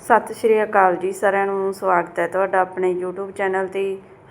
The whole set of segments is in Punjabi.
ਸਤਿ ਸ਼੍ਰੀ ਅਕਾਲ ਜੀ ਸਾਰਿਆਂ ਨੂੰ, ਸਵਾਗਤ ਹੈ ਤੁਹਾਡਾ ਆਪਣੇ YouTube ਚੈਨਲ ਤੇ।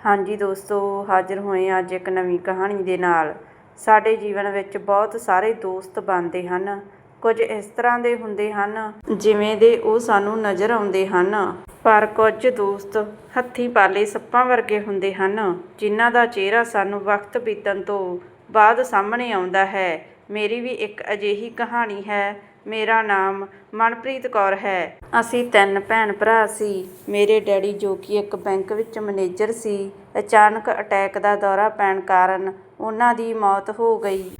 ਹਾਂਜੀ ਦੋਸਤੋ, ਹਾਜ਼ਰ ਹੋਏ ਅੱਜ ਇੱਕ ਨਵੀਂ ਕਹਾਣੀ ਦੇ ਨਾਲ। ਸਾਡੇ ਜੀਵਨ ਵਿੱਚ ਬਹੁਤ ਸਾਰੇ ਦੋਸਤ ਬਣਦੇ ਹਨ। ਕੁਝ ਇਸ ਤਰ੍ਹਾਂ ਦੇ ਹੁੰਦੇ ਹਨ, ਜਿਵੇਂ ਦੇ ਉਹ ਸਾਨੂੰ ਨਜ਼ਰ ਆਉਂਦੇ ਹਨ। ਪਰ ਕੁਝ ਦੋਸਤ ਹੱਥੀਂ ਪਾਲੇ ਸੱਪਾਂ ਵਰਗੇ ਹੁੰਦੇ ਹਨ, ਜਿਨ੍ਹਾਂ ਦਾ ਚਿਹਰਾ ਸਾਨੂੰ ਵਕਤ ਬੀਤਣ ਤੋਂ ਬਾਅਦ ਸਾਹਮਣੇ ਆਉਂਦਾ ਹੈ। ਮੇਰੀ ਵੀ ਇੱਕ ਅਜਿਹੀ ਕਹਾਣੀ ਹੈ। ਮੇਰਾ ਨਾਮ ਮਨਪ੍ਰੀਤ ਕੌਰ ਹੈ। ਅਸੀਂ ਤਿੰਨ ਭੈਣ ਭਰਾ ਸੀ। ਮੇਰੇ ਡੈਡੀ ਜੋ ਕਿ ਇੱਕ ਬੈਂਕ ਵਿੱਚ ਮੈਨੇਜਰ ਸੀ, ਅਚਾਨਕ ਅਟੈਕ ਦਾ ਦੌਰਾ ਪੈਣ ਕਾਰਨ ਉਹਨਾਂ ਦੀ ਮੌਤ ਹੋ ਗਈ।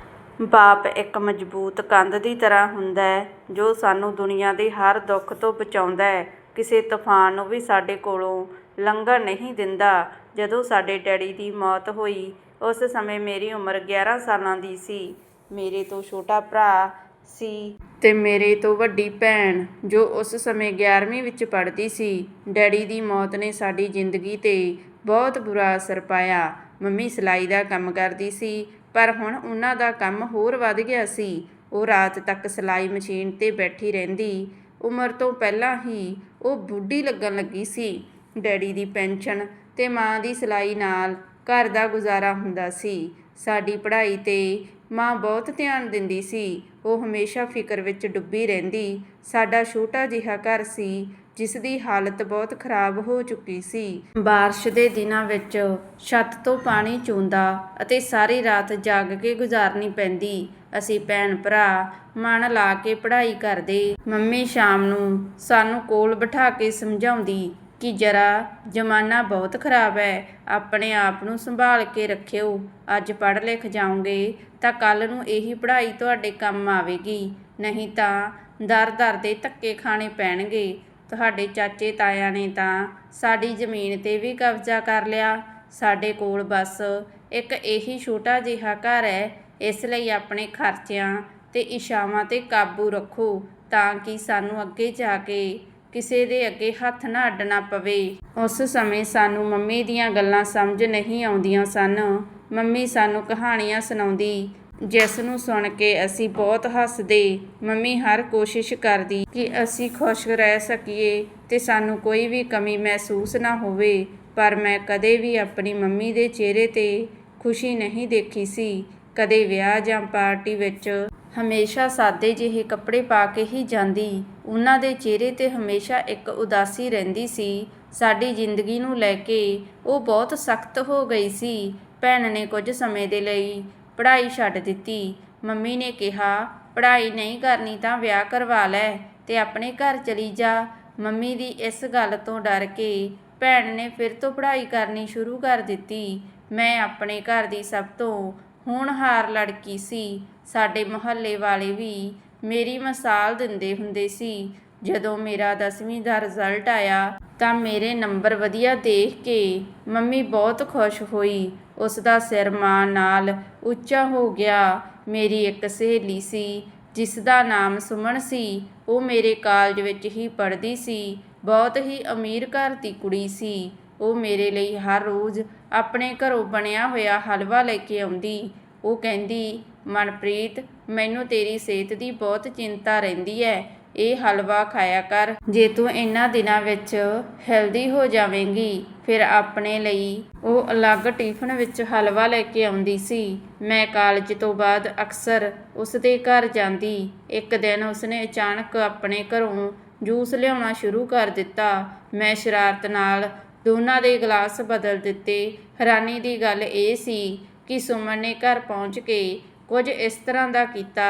ਬਾਪ ਇੱਕ ਮਜ਼ਬੂਤ ਕੰਧ ਦੀ ਤਰ੍ਹਾਂ ਹੁੰਦਾ ਹੈ, ਜੋ ਸਾਨੂੰ ਦੁਨੀਆ ਦੇ ਹਰ ਦੁੱਖ ਤੋਂ ਬਚਾਉਂਦਾ ਹੈ। ਕਿਸੇ ਤੂਫਾਨ ਨੂੰ ਵੀ ਸਾਡੇ ਕੋਲੋਂ ਲੰਘਣ ਨਹੀਂ ਦਿੰਦਾ। ਜਦੋਂ ਸਾਡੇ ਡੈਡੀ ਦੀ ਮੌਤ ਹੋਈ, ਉਸ ਸਮੇਂ ਮੇਰੀ ਉਮਰ 11 ਸਾਲਾਂ ਦੀ ਸੀ। ਮੇਰੇ ਤੋਂ ਛੋਟਾ ਭਰਾ ਸੀ। ਤੇ ਮੇਰੇ ਤੋਂ ਵੱਡੀ ਭੈਣ, ਜੋ ਉਸ ਸਮੇਂ 11ਵੀਂ ਵਿੱਚ ਪੜ੍ਹਦੀ ਸੀ, ਡੈਡੀ ਦੀ ਮੌਤ ਨੇ ਸਾਡੀ ਜ਼ਿੰਦਗੀ ਤੇ ਬਹੁਤ ਬੁਰਾ ਅਸਰ ਪਾਇਆ। ਮੰਮੀ ਸਿਲਾਈ ਦਾ ਕੰਮ ਕਰਦੀ ਸੀ, ਪਰ ਹੁਣ ਉਹਨਾਂ ਦਾ ਕੰਮ ਹੋਰ ਵੱਧ ਗਿਆ ਸੀ। ਉਹ ਰਾਤ ਤੱਕ ਸਿਲਾਈ ਮਸ਼ੀਨ ਤੇ ਬੈਠੀ ਰਹਿੰਦੀ। ਉਮਰ ਤੋਂ ਪਹਿਲਾਂ ਹੀ ਉਹ ਬੁੱਢੀ ਲੱਗਣ ਲੱਗੀ ਸੀ। ਡੈਡੀ ਦੀ ਪੈਨਸ਼ਨ ਤੇ ਮਾਂ ਦੀ ਸਿਲਾਈ ਨਾਲ ਘਰ ਦਾ ਗੁਜ਼ਾਰਾ ਹੁੰਦਾ ਸੀ। ਸਾਡੀ ਪੜ੍ਹਾਈ ਤੇ ਮਾਂ ਬਹੁਤ ਧਿਆਨ ਦਿੰਦੀ ਸੀ। ਉਹ ਹਮੇਸ਼ਾ ਫਿਕਰ ਵਿੱਚ ਡੁੱਬੀ ਰਹਿੰਦੀ ਸਾਡਾ ਛੋਟਾ ਜਿਹਾ ਘਰ ਸੀ ਜਿਸ ਦੀ ਹਾਲਤ ਬਹੁਤ ਖਰਾਬ ਹੋ ਚੁੱਕੀ ਸੀ بارش ਦੇ ਦਿਨਾਂ ਵਿੱਚ ਛੱਤ ਤੋਂ ਪਾਣੀ ਚੂੰਦਾ ਅਤੇ ਸਾਰੀ ਰਾਤ ਜਾਗ ਕੇ ਗੁਜ਼ਾਰਨੀ ਪੈਂਦੀ ਅਸੀਂ ਭੈਣ ਭਰਾ ਮਨ ਲਾ ਕੇ ਪੜ੍ਹਾਈ ਕਰਦੇ ਮੰਮੀ ਸ਼ਾਮ ਨੂੰ ਸਾਨੂੰ ਕੋਲ ਬਿਠਾ ਕੇ ਸਮਝਾਉਂਦੀ ਕਿ ਜਰਾ ਜ਼ਮਾਨਾ ਬਹੁਤ ਖਰਾਬ ਹੈ। ਆਪਣੇ ਆਪ ਨੂੰ ਸੰਭਾਲ ਕੇ ਰੱਖਿਓ। ਅੱਜ ਪੜ੍ਹ ਲਿਖ ਜਾਓਗੇ ਤਾਂ ਕੱਲ ਨੂੰ ਇਹੀ ਪੜ੍ਹਾਈ ਤੁਹਾਡੇ ਕੰਮ ਆਵੇਗੀ। ਨਹੀਂ ਤਾਂ ਦਰ-ਦਰ ਦੇ ਧੱਕੇ ਖਾਣੇ ਪੈਣਗੇ। ਤੁਹਾਡੇ ਚਾਚੇ ਤਾਇਆ ਨੇ ਤਾਂ ਸਾਡੀ ਜ਼ਮੀਨ ਤੇ ਵੀ ਕਬਜ਼ਾ ਕਰ ਲਿਆ। ਸਾਡੇ ਕੋਲ ਬਸ ਇੱਕ ਇਹੀ ਛੋਟਾ ਜਿਹਾ ਘਰ ਹੈ। ਇਸ ਲਈ ਆਪਣੇ ਖਰਚਿਆਂ ਤੇ ਇਸ਼ਾਵਾਂ ਤੇ ਕਾਬੂ ਰੱਖੋ ਤਾਂ ਕਿ ਸਾਨੂੰ ਅੱਗੇ ਜਾ ਕੇ ਕਿਸੇ ਦੇ ਅੱਗੇ ਹੱਥ ਨਾ ਅੱਡਣਾ ਪਵੇ। ਉਸ ਸਮੇਂ ਸਾਨੂੰ ਮੰਮੀ ਦੀਆਂ ਗੱਲਾਂ ਸਮਝ ਨਹੀਂ ਆਉਂਦੀਆਂ ਸਨ। ਮੰਮੀ ਸਾਨੂੰ ਕਹਾਣੀਆਂ ਸੁਣਾਉਂਦੀ, ਜਿਸ ਨੂੰ ਸੁਣ ਕੇ ਅਸੀਂ ਬਹੁਤ ਹੱਸਦੇ। ਮੰਮੀ ਹਰ ਕੋਸ਼ਿਸ਼ ਕਰਦੀ ਕਿ ਅਸੀਂ ਖੁਸ਼ ਰਹਿ ਸਕੀਏ ਤੇ ਸਾਨੂੰ ਕੋਈ ਵੀ ਕਮੀ ਮਹਿਸੂਸ ਨਾ ਹੋਵੇ, ਪਰ ਮੈਂ ਕਦੇ ਵੀ ਆਪਣੀ ਮੰਮੀ ਦੇ ਚਿਹਰੇ ਤੇ ਖੁਸ਼ੀ ਨਹੀਂ ਦੇਖੀ ਸੀ। ਕਦੇ ਵਿਆਹ ਜਾਂ ਪਾਰਟੀ ਵਿੱਚ ਹਮੇਸ਼ਾ ਸਾਦੇ ਜਿਹੇ ਕੱਪੜੇ ਪਾ ਕੇ ਹੀ ਜਾਂਦੀ। ਉਹਨਾਂ ਦੇ ਚਿਹਰੇ ਤੇ ਹਮੇਸ਼ਾ ਇੱਕ ਉਦਾਸੀ ਰਹਿੰਦੀ ਸੀ। ਸਾਡੀ ਜ਼ਿੰਦਗੀ ਨੂੰ ਲੈ ਕੇ ਉਹ ਬਹੁਤ ਸਖਤ ਹੋ ਗਈ ਸੀ। ਭੈਣ ਨੇ ਕੁਝ ਸਮੇਂ ਦੇ ਲਈ ਪੜ੍ਹਾਈ ਛੱਡ ਦਿੱਤੀ। ਮੰਮੀ ਨੇ ਕਿਹਾ, ਪੜ੍ਹਾਈ ਨਹੀਂ ਕਰਨੀ ਤਾਂ ਵਿਆਹ ਕਰਵਾ ਲੈ ਤੇ ਆਪਣੇ ਘਰ ਚਲੀ ਜਾ। ਮੰਮੀ ਦੀ ਇਸ ਗੱਲ ਤੋਂ ਡਰ ਕੇ ਭੈਣ ਨੇ ਫਿਰ ਤੋਂ ਪੜ੍ਹਾਈ ਕਰਨੀ ਸ਼ੁਰੂ ਕਰ ਦਿੱਤੀ। ਮੈਂ ਆਪਣੇ ਘਰ ਦੀ ਸਭ ਤੋਂ ਹੋਣਹਾਰ ਲੜਕੀ ਸੀ। ਸਾਡੇ ਮੁਹੱਲੇ ਵਾਲੇ ਵੀ ਮੇਰੀ ਮਿਸਾਲ ਦਿੰਦੇ ਹੁੰਦੇ ਸੀ। ਜਦੋਂ ਮੇਰਾ 10ਵੀਂ ਦਾ ਰਿਜ਼ਲਟ ਆਇਆ ਤਾਂ ਮੇਰੇ ਨੰਬਰ ਵਧੀਆ ਦੇਖ ਕੇ ਮੰਮੀ ਬਹੁਤ ਖੁਸ਼ ਹੋਈ। ਉਸ ਦਾ ਸਿਰ ਮਾਂ ਨਾਲ ਉੱਚਾ ਹੋ ਗਿਆ। ਮੇਰੀ ਇੱਕ ਸਹੇਲੀ ਸੀ ਜਿਸ ਦਾ ਨਾਮ ਸੁਮਨ ਸੀ, ਉਹ ਮੇਰੇ ਕਾਲਜ ਵਿੱਚ ਹੀ ਪੜ੍ਹਦੀ ਸੀ। ਬਹੁਤ ਹੀ ਅਮੀਰ ਘਰ ਦੀ ਕੁੜੀ ਸੀ। ਉਹ ਮੇਰੇ ਲਈ ਹਰ ਰੋਜ਼ ਆਪਣੇ ਘਰੋਂ ਬਣਿਆ ਹੋਇਆ ਹਲਵਾ ਲੈ ਕੇ ਆਉਂਦੀ। ਉਹ ਕਹਿੰਦੀ, ਮਨਪ੍ਰੀਤ, ਮੈਨੂੰ ਤੇਰੀ ਸਿਹਤ ਦੀ ਬਹੁਤ ਚਿੰਤਾ ਰਹਿੰਦੀ ਹੈ ਇਹ ਹਲਵਾ ਖਾਇਆ ਕਰ। ਜੇ ਤੂੰ ਇਹਨਾਂ ਦਿਨਾਂ ਵਿੱਚ ਹੈਲਦੀ ਹੋ ਜਾਵੇਂਗੀ, ਫਿਰ ਆਪਣੇ ਲਈ ਉਹ ਅਲੱਗ ਟਿਫਨ ਵਿੱਚ ਹਲਵਾ ਲੈ ਕੇ ਆਉਂਦੀ ਸੀ। ਮੈਂ ਕਾਲਜ ਤੋਂ ਬਾਅਦ ਅਕਸਰ ਉਸ ਦੇ ਘਰ ਜਾਂਦੀ। ਇੱਕ ਦਿਨ ਉਸਨੇ ਅਚਾਨਕ ਆਪਣੇ ਘਰੋਂ ਜੂਸ ਲਿਆਉਣਾ ਸ਼ੁਰੂ ਕਰ ਦਿੱਤਾ। ਮੈਂ ਸ਼ਰਾਰਤ ਨਾਲ ਦੋਨਾਂ ਦੇ ਗਲਾਸ ਬਦਲ ਦਿੱਤੇ। ਹੈਰਾਨੀ ਦੀ ਗੱਲ ਇਹ ਸੀ ਕਿ ਸੁਮਨ ਨੇ ਘਰ ਪਹੁੰਚ ਕੇ ਕੁਝ ਇਸ ਤਰ੍ਹਾਂ ਦਾ ਕੀਤਾ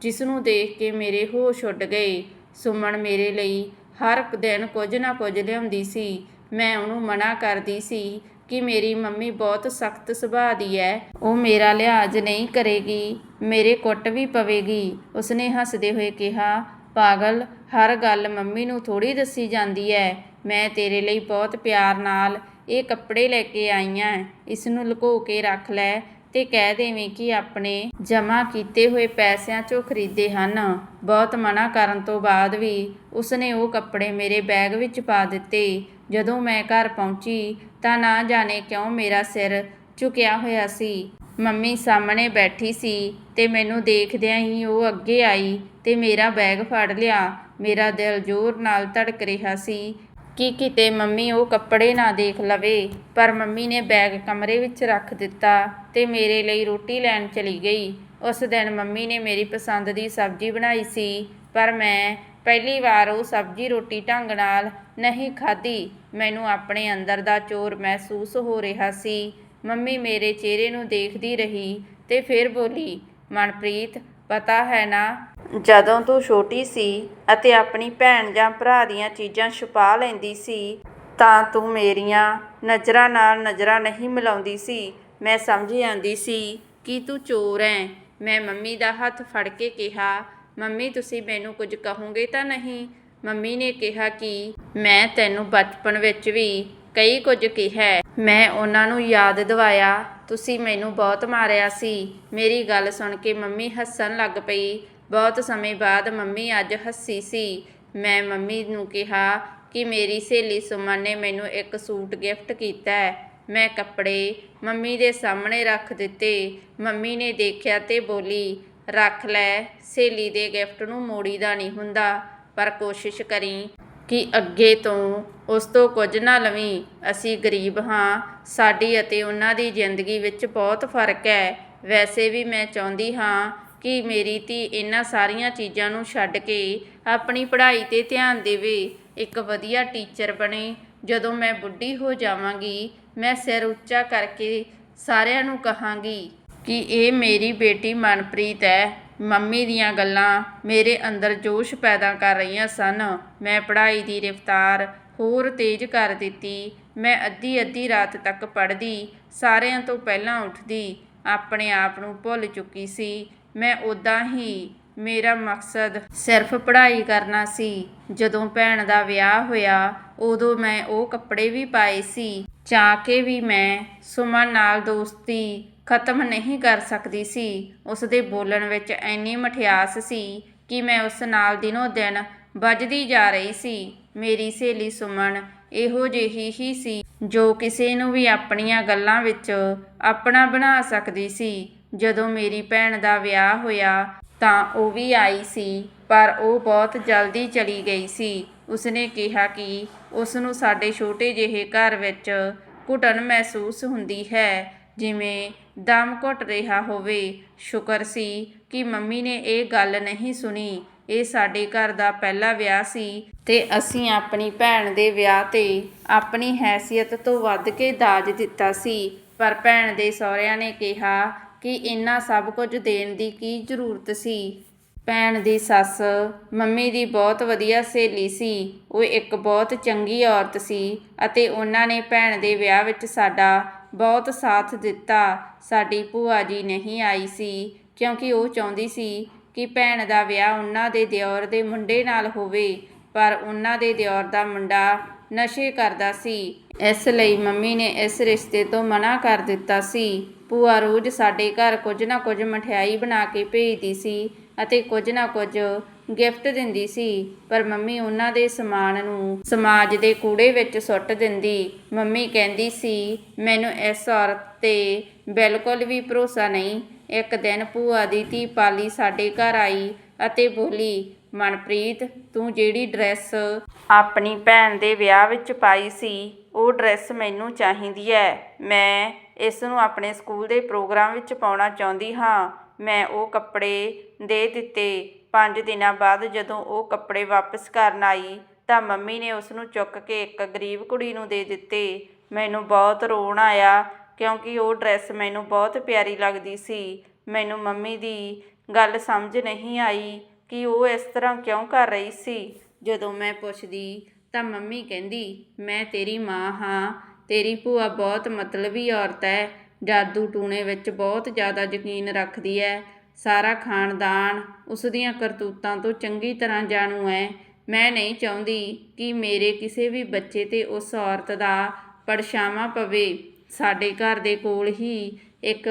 ਜਿਸ ਨੂੰ ਦੇਖ ਕੇ ਮੇਰੇ ਹੋਸ਼ ਉੱਡ ਗਏ। ਸੁਮਨ ਮੇਰੇ ਲਈ ਹਰ ਦਿਨ ਕੁਝ ਨਾ ਕੁਝ ਲਿਆਉਂਦੀ ਸੀ। ਮੈਂ ਉਹਨੂੰ ਮਨਾ ਕਰਦੀ ਸੀ ਕਿ ਮੇਰੀ ਮੰਮੀ ਬਹੁਤ ਸਖਤ ਸੁਭਾਅ ਦੀ ਹੈ ਉਹ ਮੇਰਾ ਲਿਹਾਜ਼ ਨਹੀਂ ਕਰੇਗੀ, ਮੇਰੇ ਕੁੱਟ ਵੀ ਪਵੇਗੀ। ਉਸਨੇ ਹੱਸਦੇ ਹੋਏ ਕਿਹਾ, ਪਾਗਲ, ਹਰ ਗੱਲ ਮੰਮੀ ਨੂੰ ਥੋੜੀ ਦੱਸੀ ਜਾਂਦੀ ਹੈ ਮੈਂ ਤੇਰੇ ਲਈ ਬਹੁਤ ਪਿਆਰ ਨਾਲ ਇਹ ਕੱਪੜੇ ਲੈ ਕੇ ਆਈਆਂ ਇਸ ਨੂੰ ਲੁਕੋ ਕੇ ਰੱਖ ਲੈ ਤੇ ਕਹਿ ਦੇਵੇਂ ਕਿ ਆਪਣੇ ਜਮ੍ਹਾਂ ਕੀਤੇ ਹੋਏ ਪੈਸਿਆਂ 'ਚੋਂ ਖਰੀਦੇ ਹਨ। ਬਹੁਤ ਮਨਾ ਕਰਨ ਤੋਂ ਬਾਅਦ ਵੀ ਉਸਨੇ ਉਹ ਕੱਪੜੇ ਮੇਰੇ ਬੈਗ ਵਿੱਚ ਪਾ ਦਿੱਤੇ। ਜਦੋਂ ਮੈਂ ਘਰ ਪਹੁੰਚੀ ਤਾਂ ਨਾ ਜਾਣੇ ਕਿਉਂ ਮੇਰਾ ਸਿਰ ਝੁਕਿਆ ਹੋਇਆ ਸੀ। ਮੰਮੀ ਸਾਹਮਣੇ ਬੈਠੀ ਸੀ ਤੇ ਮੈਨੂੰ ਦੇਖਦਿਆਂ ਹੀ ਉਹ ਅੱਗੇ ਆਈ ਤੇ ਮੇਰਾ ਬੈਗ ਫੜ ਲਿਆ। ਮੇਰਾ ਦਿਲ ਜ਼ੋਰ ਨਾਲ ਧੜਕ ਰਿਹਾ ਸੀ ਕਿ ਕਿਤੇ ਮੰਮੀ ਉਹ ਕੱਪੜੇ ਨਾ ਦੇਖ ਲਵੇ। ਪਰ ਮੰਮੀ ਨੇ ਬੈਗ ਕਮਰੇ ਵਿੱਚ ਰੱਖ ਦਿੱਤਾ ਤੇ ਮੇਰੇ ਲਈ ਰੋਟੀ ਲੈਣ ਚਲੀ ਗਈ। ਉਸ ਦਿਨ ਮੰਮੀ ਨੇ ਮੇਰੀ ਪਸੰਦ ਦੀ ਸਬਜ਼ੀ ਬਣਾਈ ਸੀ, ਪਰ ਮੈਂ ਪਹਿਲੀ ਵਾਰ ਉਹ ਸਬਜ਼ੀ ਰੋਟੀ ਢੰਗ ਨਾਲ ਨਹੀਂ ਖਾਧੀ। ਮੈਨੂੰ ਆਪਣੇ ਅੰਦਰ ਦਾ ਚੋਰ ਮਹਿਸੂਸ ਹੋ ਰਿਹਾ ਸੀ। ਮੰਮੀ ਮੇਰੇ ਚਿਹਰੇ ਨੂੰ ਦੇਖਦੀ ਰਹੀ ਤੇ ਫਿਰ ਬੋਲੀ, ਮਨਪ੍ਰੀਤ ਪਤਾ ਹੈ ਨਾ? ਜਦੋਂ ਤੂੰ ਛੋਟੀ ਸੀ ਅਤੇ ਆਪਣੀ ਭੈਣ ਜਾਂ ਭਰਾ ਦੀਆਂ ਚੀਜ਼ਾਂ ਛੁਪਾ ਲੈਂਦੀ ਸੀ, ਤਾਂ ਤੂੰ ਮੇਰੀਆਂ ਨਜ਼ਰਾਂ ਨਾਲ ਨਜ਼ਰਾਂ ਨਹੀਂ ਮਿਲਾਉਂਦੀ ਸੀ। ਮੈਂ ਸਮਝ ਜਾਂਦੀ ਸੀ ਕਿ ਤੂੰ ਚੋਰ ਹੈ। ਮੈਂ ਮੰਮੀ ਦਾ ਹੱਥ ਫੜ ਕੇ ਕਿਹਾ, ਮੰਮੀ, ਤੁਸੀਂ ਮੈਨੂੰ ਕੁਝ ਕਹੋਗੇ ਤਾਂ ਨਹੀਂ? ਮੰਮੀ ਨੇ ਕਿਹਾ ਕਿ ਮੈਂ ਤੈਨੂੰ ਬਚਪਨ ਵਿੱਚ ਵੀ ਕਈ ਕੁਝ ਕਿਹਾ ਮੈਂ ਉਹਨਾਂ ਨੂੰ ਯਾਦ ਦਿਵਾਇਆ ਤੁਸੀਂ ਮੈਨੂੰ ਬਹੁਤ ਮਾਰਿਆ ਸੀ। ਮੇਰੀ ਗੱਲ ਸੁਣ ਕੇ ਮੰਮੀ ਹੱਸਣ ਲੱਗ ਪਈ। ਬਹੁਤ ਸਮੇਂ ਬਾਅਦ ਮੰਮੀ ਅੱਜ ਹੱਸੀ ਸੀ। ਮੈਂ ਮੰਮੀ ਨੂੰ ਕਿਹਾ ਕਿ ਮੇਰੀ ਸਹੇਲੀ ਸੁਮਨ ਨੇ ਮੈਨੂੰ ਇੱਕ ਸੂਟ ਗਿਫਟ ਕੀਤਾ ਹੈ। ਮੈਂ ਕੱਪੜੇ ਮੰਮੀ ਦੇ ਸਾਹਮਣੇ ਰੱਖ ਦਿੱਤੇ। ਮੰਮੀ ਨੇ ਦੇਖਿਆ ਤੇ ਬੋਲੀ, ਰੱਖ ਲੈ, ਸਹੇਲੀ ਦੇ ਗਿਫਟ ਨੂੰ ਮੋੜੀਦਾ ਨਹੀਂ ਹੁੰਦਾ, ਪਰ ਕੋਸ਼ਿਸ਼ ਕਰੀ। ਕਿ ਅੱਗੇ ਤੋਂ ਉਸ ਤੋਂ ਕੁਝ ਨਾ ਲਵੀਂ। ਅਸੀਂ ਗਰੀਬ ਹਾਂ। ਸਾਡੀ ਅਤੇ ਉਹਨਾਂ ਦੀ ਜ਼ਿੰਦਗੀ ਵਿੱਚ ਬਹੁਤ ਫ਼ਰਕ ਹੈ। ਵੈਸੇ ਵੀ ਮੈਂ ਚਾਹੁੰਦੀ ਹਾਂ ਕਿ ਮੇਰੀ ਧੀ ਇਹਨਾਂ ਸਾਰੀਆਂ ਚੀਜ਼ਾਂ ਨੂੰ ਛੱਡ ਕੇ ਆਪਣੀ ਪੜ੍ਹਾਈ ਤੇ ਧਿਆਨ ਦੇਵੇ। ਇੱਕ ਵਧੀਆ ਟੀਚਰ ਬਣੇ। ਜਦੋਂ ਮੈਂ ਬੁੱਢੀ ਹੋ ਜਾਵਾਂਗੀ, ਮੈਂ ਸਿਰ ਉੱਚਾ ਕਰਕੇ ਸਾਰਿਆਂ ਨੂੰ ਕਹਾਂਗੀ ਕਿ ਇਹ ਮੇਰੀ ਬੇਟੀ ਮਨਪ੍ਰੀਤ ਹੈ। ਮੰਮੀ ਦੀਆਂ ਗੱਲਾਂ ਮੇਰੇ ਅੰਦਰ ਜੋਸ਼ ਪੈਦਾ ਕਰ ਰਹੀਆਂ ਸਨ। ਮੈਂ ਪੜ੍ਹਾਈ ਦੀ ਰਫ਼ਤਾਰ ਹੋਰ ਤੇਜ਼ ਕਰ ਦਿੱਤੀ। ਮੈਂ ਅੱਧੀ ਅੱਧੀ ਰਾਤ ਤੱਕ ਪੜ੍ਹਦੀ, ਸਾਰਿਆਂ ਤੋਂ ਪਹਿਲਾਂ ਉੱਠਦੀ, ਆਪਣੇ ਆਪ ਨੂੰ ਭੁੱਲ ਚੁੱਕੀ ਸੀ। ਮੈਂ ਉਦਾਂ ਹੀ ਮੇਰਾ ਮਕਸਦ ਸਿਰਫ ਪੜ੍ਹਾਈ ਕਰਨਾ ਸੀ। ਜਦੋਂ ਭੈਣ ਦਾ ਵਿਆਹ ਹੋਇਆ, ਉਦੋਂ ਮੈਂ ਉਹ ਕੱਪੜੇ ਵੀ ਪਾਏ ਸੀ। ਚਾਹ ਕੇ ਵੀ ਮੈਂ, ਸੁਮਨ ਨਾਲ ਦੋਸਤੀ ਖਤਮ ਨਹੀਂ ਕਰ ਸਕਦੀ ਸੀ। ਉਸ ਦੇ ਬੋਲਣ ਵਿੱਚ ਇੰਨੀ ਮਠਿਆਸ ਸੀ ਕਿ ਮੈਂ ਉਸ ਨਾਲ ਦਿਨੋ ਦਿਨ ਵੱਜਦੀ ਜਾ ਰਹੀ ਸੀ। ਮੇਰੀ ਸਹੇਲੀ ਸੁਮਨ ਇਹੋ ਜਿਹੀ ਹੀ ਸੀ ਜੋ ਕਿਸੇ ਨੂੰ ਵੀ ਆਪਣੀਆਂ ਗੱਲਾਂ ਵਿੱਚ ਆਪਣਾ ਬਣਾ ਸਕਦੀ ਸੀ। ਜਦੋਂ ਮੇਰੀ ਭੈਣ ਦਾ ਵਿਆਹ ਹੋਇਆ ਤਾਂ ਉਹ ਵੀ ਆਈ ਸੀ, ਪਰ ਉਹ ਬਹੁਤ ਜਲਦੀ ਚਲੀ ਗਈ ਸੀ। ਉਸਨੇ ਕਿਹਾ ਕਿ ਉਸ ਨੂੰ ਸਾਡੇ ਛੋਟੇ ਜਿਹੇ ਘਰ ਵਿੱਚ ਘੁਟਨ ਮਹਿਸੂਸ ਹੁੰਦੀ ਹੈ, ਜਿਵੇਂ ਦਮ ਘੁੱਟ ਰਿਹਾ ਹੋਵੇ। ਸ਼ੁਕਰ ਸੀ ਕਿ ਮੰਮੀ ਨੇ ਇਹ ਗੱਲ ਨਹੀਂ ਸੁਣੀ। ਇਹ ਸਾਡੇ ਘਰ ਦਾ ਪਹਿਲਾ ਵਿਆਹ ਸੀ ਤੇ ਅਸੀਂ ਆਪਣੀ ਭੈਣ ਦੇ ਵਿਆਹ ਤੇ ਆਪਣੀ ਹੈਸੀਅਤ ਤੋਂ ਵੱਧ ਕੇ ਦਾਜ ਦਿੱਤਾ ਸੀ। ਪਰ ਭੈਣ ਦੇ ਸਹੁਰਿਆਂ ਨੇ ਕਿਹਾ ਕਿ ਇੰਨਾ ਸਭ ਕੁਝ ਦੇਣ ਦੀ ਕੀ ਜ਼ਰੂਰਤ ਸੀ। ਭੈਣ ਦੀ ਸੱਸ, ਮੰਮੀ ਦੀ ਬਹੁਤ ਵਧੀਆ ਸਹੇਲੀ ਸੀ। ਉਹ ਇੱਕ ਬਹੁਤ ਚੰਗੀ ਔਰਤ ਸੀ ਅਤੇ ਉਹਨਾਂ ਨੇ ਭੈਣ ਦੇ ਵਿਆਹ ਵਿੱਚ ਸਾਡਾ ਬਹੁਤ ਸਾਥ ਦਿੱਤਾ। ਸਾਡੀ ਭੂਆ ਜੀ ਨਹੀਂ ਆਈ ਸੀ, ਕਿਉਂਕਿ ਉਹ ਚਾਹੁੰਦੀ ਸੀ ਕਿ ਭੈਣ ਦਾ ਵਿਆਹ ਉਹਨਾਂ ਦੇ ਦਿਓਰ ਦੇ ਮੁੰਡੇ ਨਾਲ ਹੋਵੇ, ਪਰ ਉਹਨਾਂ ਦੇ ਦਿਓਰ ਦਾ ਮੁੰਡਾ ਨਸ਼ੇ ਕਰਦਾ ਸੀ। ਇਸ ਲਈ ਮੰਮੀ ਨੇ ਇਸ ਰਿਸ਼ਤੇ ਤੋਂ ਮਨਾ ਕਰ ਦਿੱਤਾ ਸੀ। ਭੂਆ ਰੋਜ਼ ਸਾਡੇ ਘਰ ਕੁਝ ਨਾ ਕੁਝ ਮਠਿਆਈ ਬਣਾ ਕੇ ਭੇਜਦੀ ਸੀ ਅਤੇ ਕੁਝ ਨਾ ਕੁਝ ਗਿਫਟ ਦਿੰਦੀ ਸੀ, ਪਰ ਮੰਮੀ ਉਹਨਾਂ ਦੇ ਸਮਾਨ ਨੂੰ ਸਮਾਜ ਦੇ ਕੂੜੇ ਵਿੱਚ ਸੁੱਟ ਦਿੰਦੀ। ਮੰਮੀ ਕਹਿੰਦੀ ਸੀ, ਮੈਨੂੰ ਇਸ ਔਰਤ ਤੇ ਬਿਲਕੁਲ ਵੀ ਭਰੋਸਾ ਨਹੀਂ। ਇੱਕ ਦਿਨ ਭੂਆ ਦੀ ਧੀ ਪਾਲੀ ਸਾਡੇ ਘਰ ਆਈ ਅਤੇ ਬੋਲੀ, ਮਨਪ੍ਰੀਤ, ਤੂੰ ਜਿਹੜੀ ਡਰੈਸ ਆਪਣੀ ਭੈਣ ਦੇ ਵਿਆਹ ਵਿੱਚ ਪਾਈ ਸੀ, ਉਹ ਡਰੈਸ ਮੈਨੂੰ ਚਾਹੀਦੀ ਹੈ ਮੈਂ ਇਸ ਨੂੰ ਆਪਣੇ ਸਕੂਲ ਦੇ ਪ੍ਰੋਗਰਾਮ ਵਿੱਚ ਪਾਉਣਾ ਚਾਹੁੰਦੀ ਹਾਂ। ਮੈਂ ਉਹ ਕੱਪੜੇ ਦੇ ਦਿੱਤੇ ਪੰਜ ਦਿਨਾਂ ਬਾਅਦ ਜਦੋਂ ਉਹ ਕੱਪੜੇ ਵਾਪਸ ਕਰਨ ਆਈ ਤਾਂ ਮੰਮੀ ਨੇ ਉਸ ਨੂੰ ਚੁੱਕ ਕੇ ਇੱਕ ਗਰੀਬ ਕੁੜੀ ਨੂੰ ਦੇ ਦਿੱਤੇ। ਮੈਨੂੰ ਬਹੁਤ ਰੋਣ ਆਇਆ ਕਿਉਂਕਿ ਉਹ ਡਰੈੱਸ ਮੈਨੂੰ ਬਹੁਤ ਪਿਆਰੀ ਲੱਗਦੀ ਸੀ। ਮੈਨੂੰ ਮੰਮੀ ਦੀ ਗੱਲ ਸਮਝ ਨਹੀਂ ਆਈ ਕਿ ਉਹ ਇਸ ਤਰ੍ਹਾਂ ਕਿਉਂ ਕਰ ਰਹੀ ਸੀ। ਜਦੋਂ ਮੈਂ ਪੁੱਛਦੀ ਤਾਂ ਮੰਮੀ ਕਹਿੰਦੀ, ਮੈਂ ਤੇਰੀ ਮਾਂ ਹਾਂ। ਤੇਰੀ ਭੂਆ ਬਹੁਤ ਮਤਲਬੀ ਔਰਤ ਹੈ। ਜਾਦੂ ਟੂਣੇ ਵਿੱਚ ਬਹੁਤ ਜ਼ਿਆਦਾ ਯਕੀਨ ਰੱਖਦੀ ਹੈ। ਸਾਰਾ ਖਾਨਦਾਨ ਉਸ ਦੀਆਂ ਕਰਤੂਤਾਂ ਤੋਂ ਚੰਗੀ ਤਰ੍ਹਾਂ ਜਾਣੂ ਹੈ ਮੈਂ ਨਹੀਂ ਚਾਹੁੰਦੀ ਕਿ ਮੇਰੇ ਕਿਸੇ ਵੀ ਬੱਚੇ ਤੇ ਉਸ ਔਰਤ ਦਾ ਪਰਛਾਵਾਂ ਪਵੇ। ਸਾਡੇ ਘਰ ਦੇ ਕੋਲ ਹੀ ਇੱਕ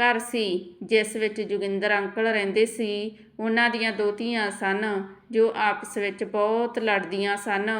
ਘਰ ਸੀ, ਜਿਸ ਵਿੱਚ ਜੋਗਿੰਦਰ ਅੰਕਲ ਰਹਿੰਦੇ ਸੀ। ਉਹਨਾਂ ਦੀਆਂ ਦੋ ਧੀਆਂ ਸਨ, ਜੋ ਆਪਸ ਵਿੱਚ ਬਹੁਤ ਲੜਦੀਆਂ ਸਨ।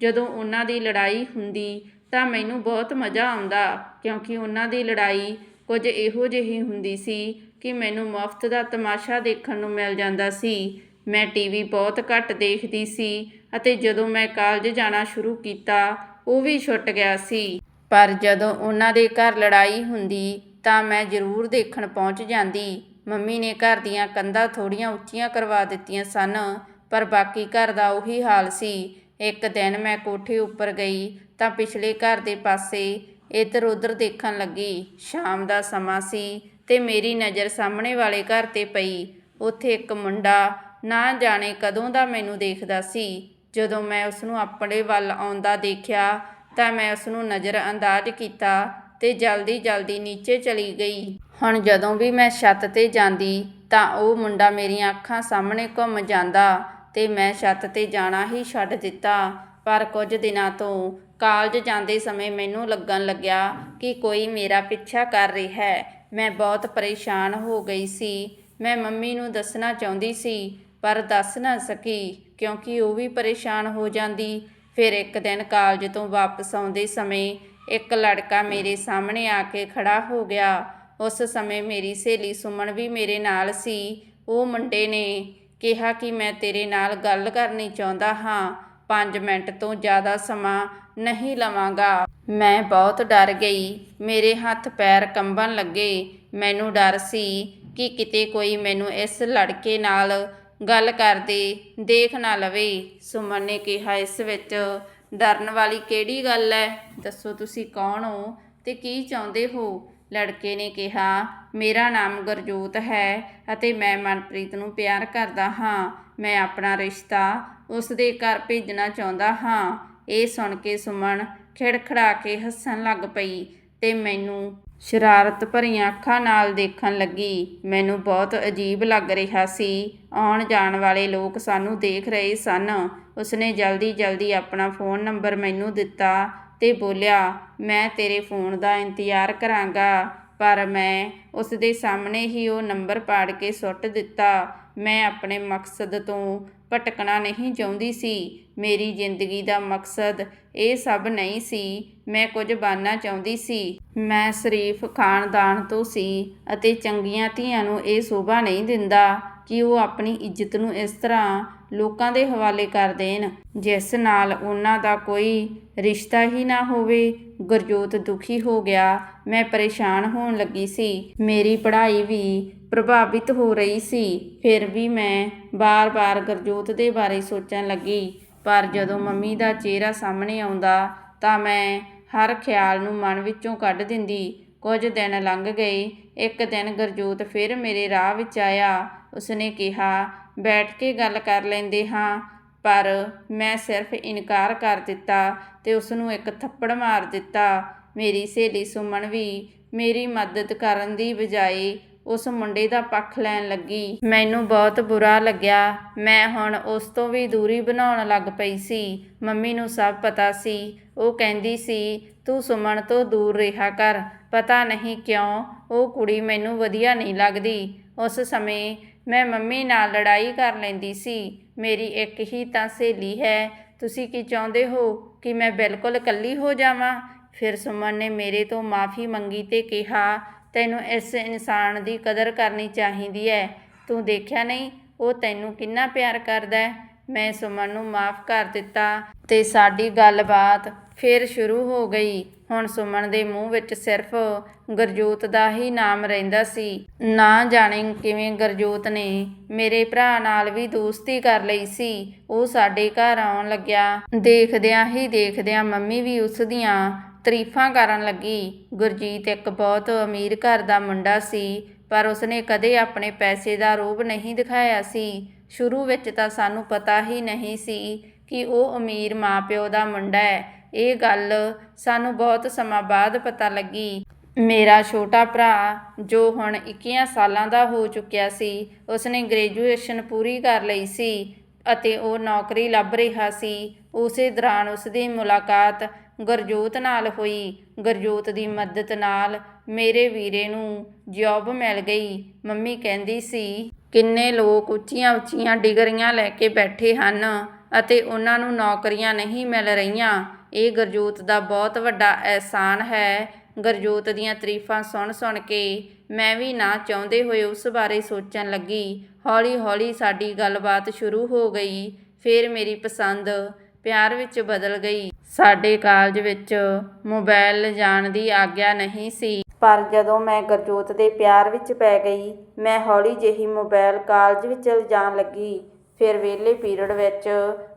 ਜਦੋਂ ਉਹਨਾਂ ਦੀ ਲੜਾਈ ਹੁੰਦੀ ਤਾਂ ਮੈਨੂੰ ਬਹੁਤ ਮਜ਼ਾ ਆਉਂਦਾ, ਕਿਉਂਕਿ ਉਹਨਾਂ ਦੀ ਲੜਾਈ ਕੁਝ ਇਹੋ ਜਿਹੀ ਹੁੰਦੀ ਸੀ ਕਿ ਮੈਨੂੰ ਮੁਫਤ ਦਾ ਤਮਾਸ਼ਾ ਦੇਖਣ ਨੂੰ ਮਿਲ ਜਾਂਦਾ ਸੀ। ਮੈਂ ਟੀਵੀ ਬਹੁਤ ਘੱਟ ਦੇਖਦੀ ਸੀ ਅਤੇ ਜਦੋਂ ਮੈਂ ਕਾਲਜ ਜਾਣਾ ਸ਼ੁਰੂ ਕੀਤਾ, ਉਹ ਵੀ ਛੁੱਟ ਗਿਆ ਸੀ। ਪਰ ਜਦੋਂ ਉਹਨਾਂ ਦੇ ਘਰ ਲੜਾਈ ਹੁੰਦੀ, ਤਾਂ ਮੈਂ ਜ਼ਰੂਰ ਦੇਖਣ ਪਹੁੰਚ ਜਾਂਦੀ। ਮੰਮੀ ਨੇ ਘਰ ਦੀਆਂ ਕੰਧਾਂ ਥੋੜੀਆਂ ਉੱਚੀਆਂ ਕਰਵਾ ਦਿੱਤੀਆਂ ਸਨ, ਪਰ ਬਾਕੀ ਘਰ ਦਾ ਉਹੀ ਹਾਲ ਸੀ। ਇੱਕ ਦਿਨ ਮੈਂ ਕੋਠੇ ਉੱਪਰ ਗਈ, ਤਾਂ ਪਿਛਲੇ ਘਰ ਦੇ ਪਾਸੇ ਇੱਧਰ ਉੱਧਰ ਦੇਖਣ ਲੱਗੀ। ਸ਼ਾਮ ਦਾ ਸਮਾਂ ਸੀ ਤੇ ਮੇਰੀ ਨਜ਼ਰ ਸਾਹਮਣੇ ਵਾਲੇ ਘਰ ਤੇ ਪਈ। ਉੱਥੇ ਇੱਕ ਮੁੰਡਾ ਨਾ ਜਾਣੇ ਕਦੋਂ ਦਾ ਮੈਨੂੰ ਦੇਖਦਾ ਸੀ। ਜਦੋਂ ਮੈਂ ਉਸ ਨੂੰ ਆਪਣੇ ਵੱਲ ਆਉਂਦਾ ਦੇਖਿਆ ਤਾਂ ਮੈਂ ਉਸ ਨੂੰ ਨਜ਼ਰ ਅੰਦਾਜ਼ ਕੀਤਾ ਤੇ ਜਲਦੀ ਜਲਦੀ ਨੀਚੇ ਚਲੀ ਗਈ। ਹੁਣ ਜਦੋਂ ਵੀ ਮੈਂ ਛੱਤ ਤੇ ਜਾਂਦੀ ਤਾਂ ਉਹ ਮੁੰਡਾ ਮੇਰੀਆਂ ਅੱਖਾਂ ਸਾਹਮਣੇ ਘੁੰਮ ਜਾਂਦਾ ਤੇ ਮੈਂ ਛੱਤ ਤੇ ਜਾਣਾ ਹੀ ਛੱਡ ਦਿੱਤਾ। ਪਰ ਕੁਝ ਦਿਨਾਂ ਤੋਂ ਕਾਲਜ ਜਾਂਦੇ ਸਮੇਂ ਮੈਨੂੰ ਲੱਗਣ ਲੱਗਿਆ ਕਿ ਕੋਈ ਮੇਰਾ ਪਿੱਛਾ ਕਰ ਰਿਹਾ ਹੈ। ਮੈਂ ਬਹੁਤ ਪਰੇਸ਼ਾਨ ਹੋ ਗਈ ਸੀ। ਮੈਂ ਮੰਮੀ ਨੂੰ ਦੱਸਣਾ ਚਾਹੁੰਦੀ ਸੀ, ਪਰ ਦੱਸ ਨਾ ਸਕੀ, ਕਿਉਂਕਿ ਉਹ ਵੀ ਪਰੇਸ਼ਾਨ ਹੋ ਜਾਂਦੀ। ਫਿਰ ਇੱਕ ਦਿਨ ਕਾਲਜ ਤੋਂ ਵਾਪਸ ਆਉਂਦੇ ਸਮੇਂ ਇੱਕ ਲੜਕਾ ਮੇਰੇ ਸਾਹਮਣੇ ਆ ਕੇ ਖੜਾ ਹੋ ਗਿਆ। ਉਸ ਸਮੇਂ ਮੇਰੀ ਸਹੇਲੀ ਸੁਮਨ ਵੀ ਮੇਰੇ ਨਾਲ ਸੀ। ਉਹ ਮੁੰਡੇ ਨੇ ਕਿਹਾ ਕਿ ਮੈਂ ਤੇਰੇ ਨਾਲ ਗੱਲ ਕਰਨੀ ਚਾਹੁੰਦਾ ਹਾਂ। 5 ਮਿੰਟ ਤੋਂ ਜ਼ਿਆਦਾ ਸਮਾਂ ਨਹੀਂ ਲਵਾਂਗਾ। ਮੈਂ ਬਹੁਤ ਡਰ ਗਈ। ਮੇਰੇ ਹੱਥ ਪੈਰ ਕੰਬਣ ਲੱਗੇ। ਮੈਨੂੰ ਡਰ ਸੀ ਕਿ ਕਿਤੇ ਕੋਈ ਮੈਨੂੰ ਇਸ ਲੜਕੇ ਨਾਲ ਗੱਲ ਕਰਦੇ ਦੇਖ ਨਾ ਲਵੇ। ਸੁਮਨ ਨੇ ਕਿਹਾ, ਇਸ ਵਿੱਚ ਡਰਨ ਵਾਲੀ ਕਿਹੜੀ ਗੱਲ ਹੈ ਦੱਸੋ ਤੁਸੀਂ ਕੌਣ ਹੋ ਤੇ ਕੀ ਚਾਹੁੰਦੇ ਹੋ? ਲੜਕੇ ਨੇ ਕਿਹਾ, ਮੇਰਾ ਨਾਮ ਗੁਰਜੋਤ ਹੈ ਅਤੇ ਮੈਂ ਮਨਪ੍ਰੀਤ ਨੂੰ ਪਿਆਰ ਕਰਦਾ ਹਾਂ। ਮੈਂ ਆਪਣਾ ਰਿਸ਼ਤਾ ਉਸ ਦੇ ਘਰ ਭੇਜਣਾ ਚਾਹੁੰਦਾ ਹਾਂ। ਇਹ ਸੁਣ ਕੇ ਸੁਮਨ ਖਿੜਖੜਾ ਕੇ ਹੱਸਣ ਲੱਗ ਪਈ ਤੇ ਮੈਨੂੰ ਸ਼ਰਾਰਤ ਭਰੀਆਂ ਅੱਖਾਂ ਨਾਲ ਦੇਖਣ ਲੱਗੀ। ਮੈਨੂੰ ਬਹੁਤ ਅਜੀਬ ਲੱਗ ਰਿਹਾ ਸੀ। ਆਉਣ ਜਾਣ ਵਾਲੇ ਲੋਕ ਸਾਨੂੰ ਦੇਖ ਰਹੇ ਸਨ। ਉਸਨੇ ਜਲਦੀ ਜਲਦੀ ਆਪਣਾ ਫੋਨ ਨੰਬਰ ਮੈਨੂੰ ਦਿੱਤਾ ਤੇ ਬੋਲਿਆ, ਮੈਂ ਤੇਰੇ ਫੋਨ ਦਾ ਇੰਤਜ਼ਾਰ ਕਰਾਂਗਾ। ਪਰ ਮੈਂ ਉਸ ਦੇ ਸਾਹਮਣੇ ਹੀ ਉਹ ਨੰਬਰ ਪਾੜ ਕੇ ਸੁੱਟ ਦਿੱਤਾ। ਮੈਂ ਆਪਣੇ ਮਕਸਦ ਤੋਂ ਭਟਕਣਾ ਨਹੀਂ ਚਾਹੁੰਦੀ ਸੀ। ਮੇਰੀ ਜ਼ਿੰਦਗੀ ਦਾ ਮਕਸਦ ਇਹ ਸਭ ਨਹੀਂ ਸੀ। ਮੈਂ ਕੁਝ ਬਣਨਾ ਚਾਹੁੰਦੀ ਸੀ। ਮੈਂ ਸ਼ਰੀਫ ਖਾਨਦਾਨ ਤੋਂ ਸੀ ਅਤੇ ਚੰਗੀਆਂ ਧੀਆਂ ਨੂੰ ਇਹ ਸ਼ੋਭਾ ਨਹੀਂ ਦਿੰਦਾ ਕਿ ਉਹ ਆਪਣੀ ਇੱਜ਼ਤ ਨੂੰ ਇਸ ਤਰ੍ਹਾਂ ਲੋਕਾਂ ਦੇ ਹਵਾਲੇ ਕਰ ਦੇਣ, ਜਿਸ ਨਾਲ ਉਹਨਾਂ ਦਾ ਕੋਈ ਰਿਸ਼ਤਾ ਹੀ ਨਾ ਹੋਵੇ। ਗੁਰਜੋਤ ਦੁਖੀ ਹੋ ਗਿਆ। ਮੈਂ ਪਰੇਸ਼ਾਨ ਹੋਣ ਲੱਗੀ ਸੀ। ਮੇਰੀ ਪੜ੍ਹਾਈ ਵੀ ਪ੍ਰਭਾਵਿਤ ਹੋ ਰਹੀ ਸੀ। ਫਿਰ ਵੀ ਮੈਂ ਬਾਰ-ਬਾਰ ਗੁਰਜੋਤ ਦੇ ਬਾਰੇ ਸੋਚਣ ਲੱਗੀ। ਪਰ ਜਦੋਂ ਮੰਮੀ ਦਾ ਚਿਹਰਾ ਸਾਹਮਣੇ ਆਉਂਦਾ, ਤਾਂ ਮੈਂ ਹਰ ਖਿਆਲ ਨੂੰ ਮਨ ਵਿੱਚੋਂ ਕੱਢ ਦਿੰਦੀ। ਕੁਝ ਦਿਨ ਲੰਘ ਗਏ। ਇੱਕ ਦਿਨ ਗੁਰਜੋਤ ਫਿਰ ਮੇਰੇ ਰਾਹ ਵਿੱਚ ਆਇਆ। ਉਸਨੇ ਕਿਹਾ ਬੈਠ ਕੇ ਗੱਲ ਕਰ ਲੈਂਦੇ ਹਾਂ, ਪਰ ਮੈਂ ਸਿਰਫ ਇਨਕਾਰ ਕਰ ਦਿੱਤਾ ਤੇ ਉਸ ਨੂੰ ਇੱਕ ਥੱਪੜ ਮਾਰ ਦਿੱਤਾ। ਮੇਰੀ ਸਹੇਲੀ ਸੁਮਨ ਵੀ ਮੇਰੀ ਮਦਦ ਕਰਨ ਦੀ ਬਜਾਏ ਉਸ ਮੁੰਡੇ ਦਾ ਪੱਖ ਲੈਣ ਲੱਗੀ। ਮੈਨੂੰ ਬਹੁਤ ਬੁਰਾ ਲੱਗਿਆ। ਮੈਂ ਹੁਣ ਉਸ ਤੋਂ ਵੀ ਦੂਰੀ ਬਣਾਉਣ ਲੱਗ ਪਈ ਸੀ। ਮੰਮੀ ਨੂੰ ਸਭ ਪਤਾ ਸੀ। ਉਹ ਕਹਿੰਦੀ ਸੀ, ਤੂੰ ਸੁਮਨ ਤੋਂ ਦੂਰ ਰਿਹਾ ਕਰ। ਪਤਾ ਨਹੀਂ ਕਿਉਂ ਉਹ ਕੁੜੀ ਮੈਨੂੰ ਵਧੀਆ ਨਹੀਂ ਲੱਗਦੀ। ਉਸ ਸਮੇਂ ਮੈਂ ਮੰਮੀ ਨਾਲ ਲੜਾਈ ਕਰ ਲੈਂਦੀ ਸੀ। ਮੇਰੀ ਇੱਕ ਹੀ ਤਾਂ ਸਹੇਲੀ ਹੈ। ਤੁਸੀਂ ਕੀ ਚਾਹੁੰਦੇ ਹੋ ਕਿ ਮੈਂ ਬਿਲਕੁਲ ਇਕੱਲੀ ਹੋ ਜਾਵਾਂ? ਫਿਰ ਸੁਮਨ ਨੇ ਮੇਰੇ ਤੋਂ ਮਾਫੀ ਮੰਗੀ ਤੇ ਕਿਹਾ, ਤੈਨੂੰ ਇਸ ਇਨਸਾਨ ਦੀ ਕਦਰ ਕਰਨੀ ਚਾਹੀਦੀ ਹੈ। ਤੂੰ ਦੇਖਿਆ ਨਹੀਂ? ਉਹ ਤੈਨੂੰ ਕਿੰਨਾ ਪਿਆਰ ਕਰਦਾ ਹੈ? ਮੈਂ ਸੁਮਨ ਨੂੰ ਮਾਫ ਕਰ ਦਿੱਤਾ ਤੇ ਸਾਡੀ ਗੱਲਬਾਤ ਫਿਰ ਸ਼ੁਰੂ ਹੋ ਗਈ। ਹੁਣ ਸੁਮਨ ਦੇ ਮੂੰਹ ਵਿੱਚ ਸਿਰਫ ਗੁਰਜੋਤ ਦਾ ਹੀ ਨਾਮ ਰਹਿੰਦਾ ਸੀ। ਨਾ ਜਾਣੇ ਕਿਵੇਂ ਗੁਰਜੋਤ ਨੇ ਮੇਰੇ ਭਰਾ ਨਾਲ ਵੀ ਦੋਸਤੀ ਕਰ ਲਈ ਸੀ। ਉਹ ਸਾਡੇ ਘਰ ਆਉਣ ਲੱਗਿਆ। ਦੇਖਦਿਆਂ ਹੀ ਦੇਖਦਿਆਂ ਮੰਮੀ ਵੀ ਉਸ ਦੀਆਂ ਤਾਰੀਫਾਂ ਕਰਨ ਲੱਗੀ। ਗੁਰਜੀਤ ਇੱਕ ਬਹੁਤ ਅਮੀਰ ਘਰ ਦਾ ਮੁੰਡਾ ਸੀ, ਪਰ ਉਸਨੇ ਕਦੇ ਆਪਣੇ ਪੈਸੇ ਦਾ ਰੋਬ ਨਹੀਂ ਦਿਖਾਇਆ ਸੀ। ਸ਼ੁਰੂ ਵਿੱਚ ਤਾਂ ਸਾਨੂੰ ਪਤਾ ਹੀ ਨਹੀਂ ਸੀ ਕਿ ਉਹ ਅਮੀਰ ਮਾਪਿਓ ਦਾ ਮੁੰਡਾ ਹੈ। ਇਹ ਗੱਲ ਸਾਨੂੰ ਬਹੁਤ ਸਮਾਂ ਬਾਅਦ ਪਤਾ ਲੱਗੀ। ਮੇਰਾ ਛੋਟਾ ਭਰਾ, ਜੋ ਹੁਣ 21 ਸਾਲਾਂ ਦਾ ਹੋ ਚੁੱਕਿਆ ਸੀ, ਉਸਨੇ ਗ੍ਰੈਜੂਏਸ਼ਨ ਪੂਰੀ ਕਰ ਲਈ ਸੀ ਅਤੇ ਉਹ ਨੌਕਰੀ ਲੱਭ ਰਿਹਾ ਸੀ। ਉਸੇ ਦੌਰਾਨ ਉਸ ਦੀ ਮੁਲਾਕਾਤ ਗੁਰਜੋਤ ਨਾਲ ਹੋਈ। ਗੁਰਜੋਤ ਦੀ ਮਦਦ ਨਾਲ ਮੇਰੇ ਵੀਰੇ ਨੂੰ ਜੌਬ ਮਿਲ ਗਈ। ਮੰਮੀ ਕਹਿੰਦੀ ਸੀ, ਕਿੰਨੇ ਲੋਕ ਉੱਚੀਆਂ ਉੱਚੀਆਂ ਡਿਗਰੀਆਂ ਲੈ ਕੇ ਬੈਠੇ ਹਨ ਅਤੇ ਉਹਨਾਂ ਨੂੰ ਨੌਕਰੀਆਂ ਨਹੀਂ ਮਿਲ ਰਹੀਆਂ। ਇਹ ਗੁਰਜੋਤ ਦਾ ਬਹੁਤ ਵੱਡਾ ਅਹਿਸਾਨ ਹੈ। ਗਰਜੋਤ ਦੀਆਂ ਤਾਰੀਫਾਂ ਸੁਣ ਸੁਣ ਕੇ ਮੈਂ ਵੀ ਨਾ ਚਾਹੁੰਦੇ ਹੋਏ ਉਸ ਬਾਰੇ ਸੋਚਣ ਲੱਗੀ। ਹੌਲੀ-ਹੌਲੀ ਸਾਡੀ ਗੱਲਬਾਤ ਸ਼ੁਰੂ ਹੋ ਗਈ। ਫਿਰ ਮੇਰੀ ਪਸੰਦ ਪਿਆਰ ਵਿੱਚ ਬਦਲ ਗਈ। ਸਾਡੇ ਕਾਲਜ ਵਿੱਚ ਮੋਬਾਈਲ ਲਿਜਾਣ ਦੀ ਆਗਿਆ ਨਹੀਂ ਸੀ। ਪਰ ਜਦੋਂ ਮੈਂ ਗਰਜੋਤ ਦੇ ਪਿਆਰ ਵਿੱਚ ਪੈ ਗਈ, ਮੈਂ ਹੌਲੀ ਜਿਹੀ ਮੋਬਾਈਲ ਕਾਲਜ ਵਿੱਚ ਲਿਜਾਣ ਲੱਗੀ। ਫਿਰ ਵਿਹਲੇ ਪੀਰੀਅਡ ਵਿੱਚ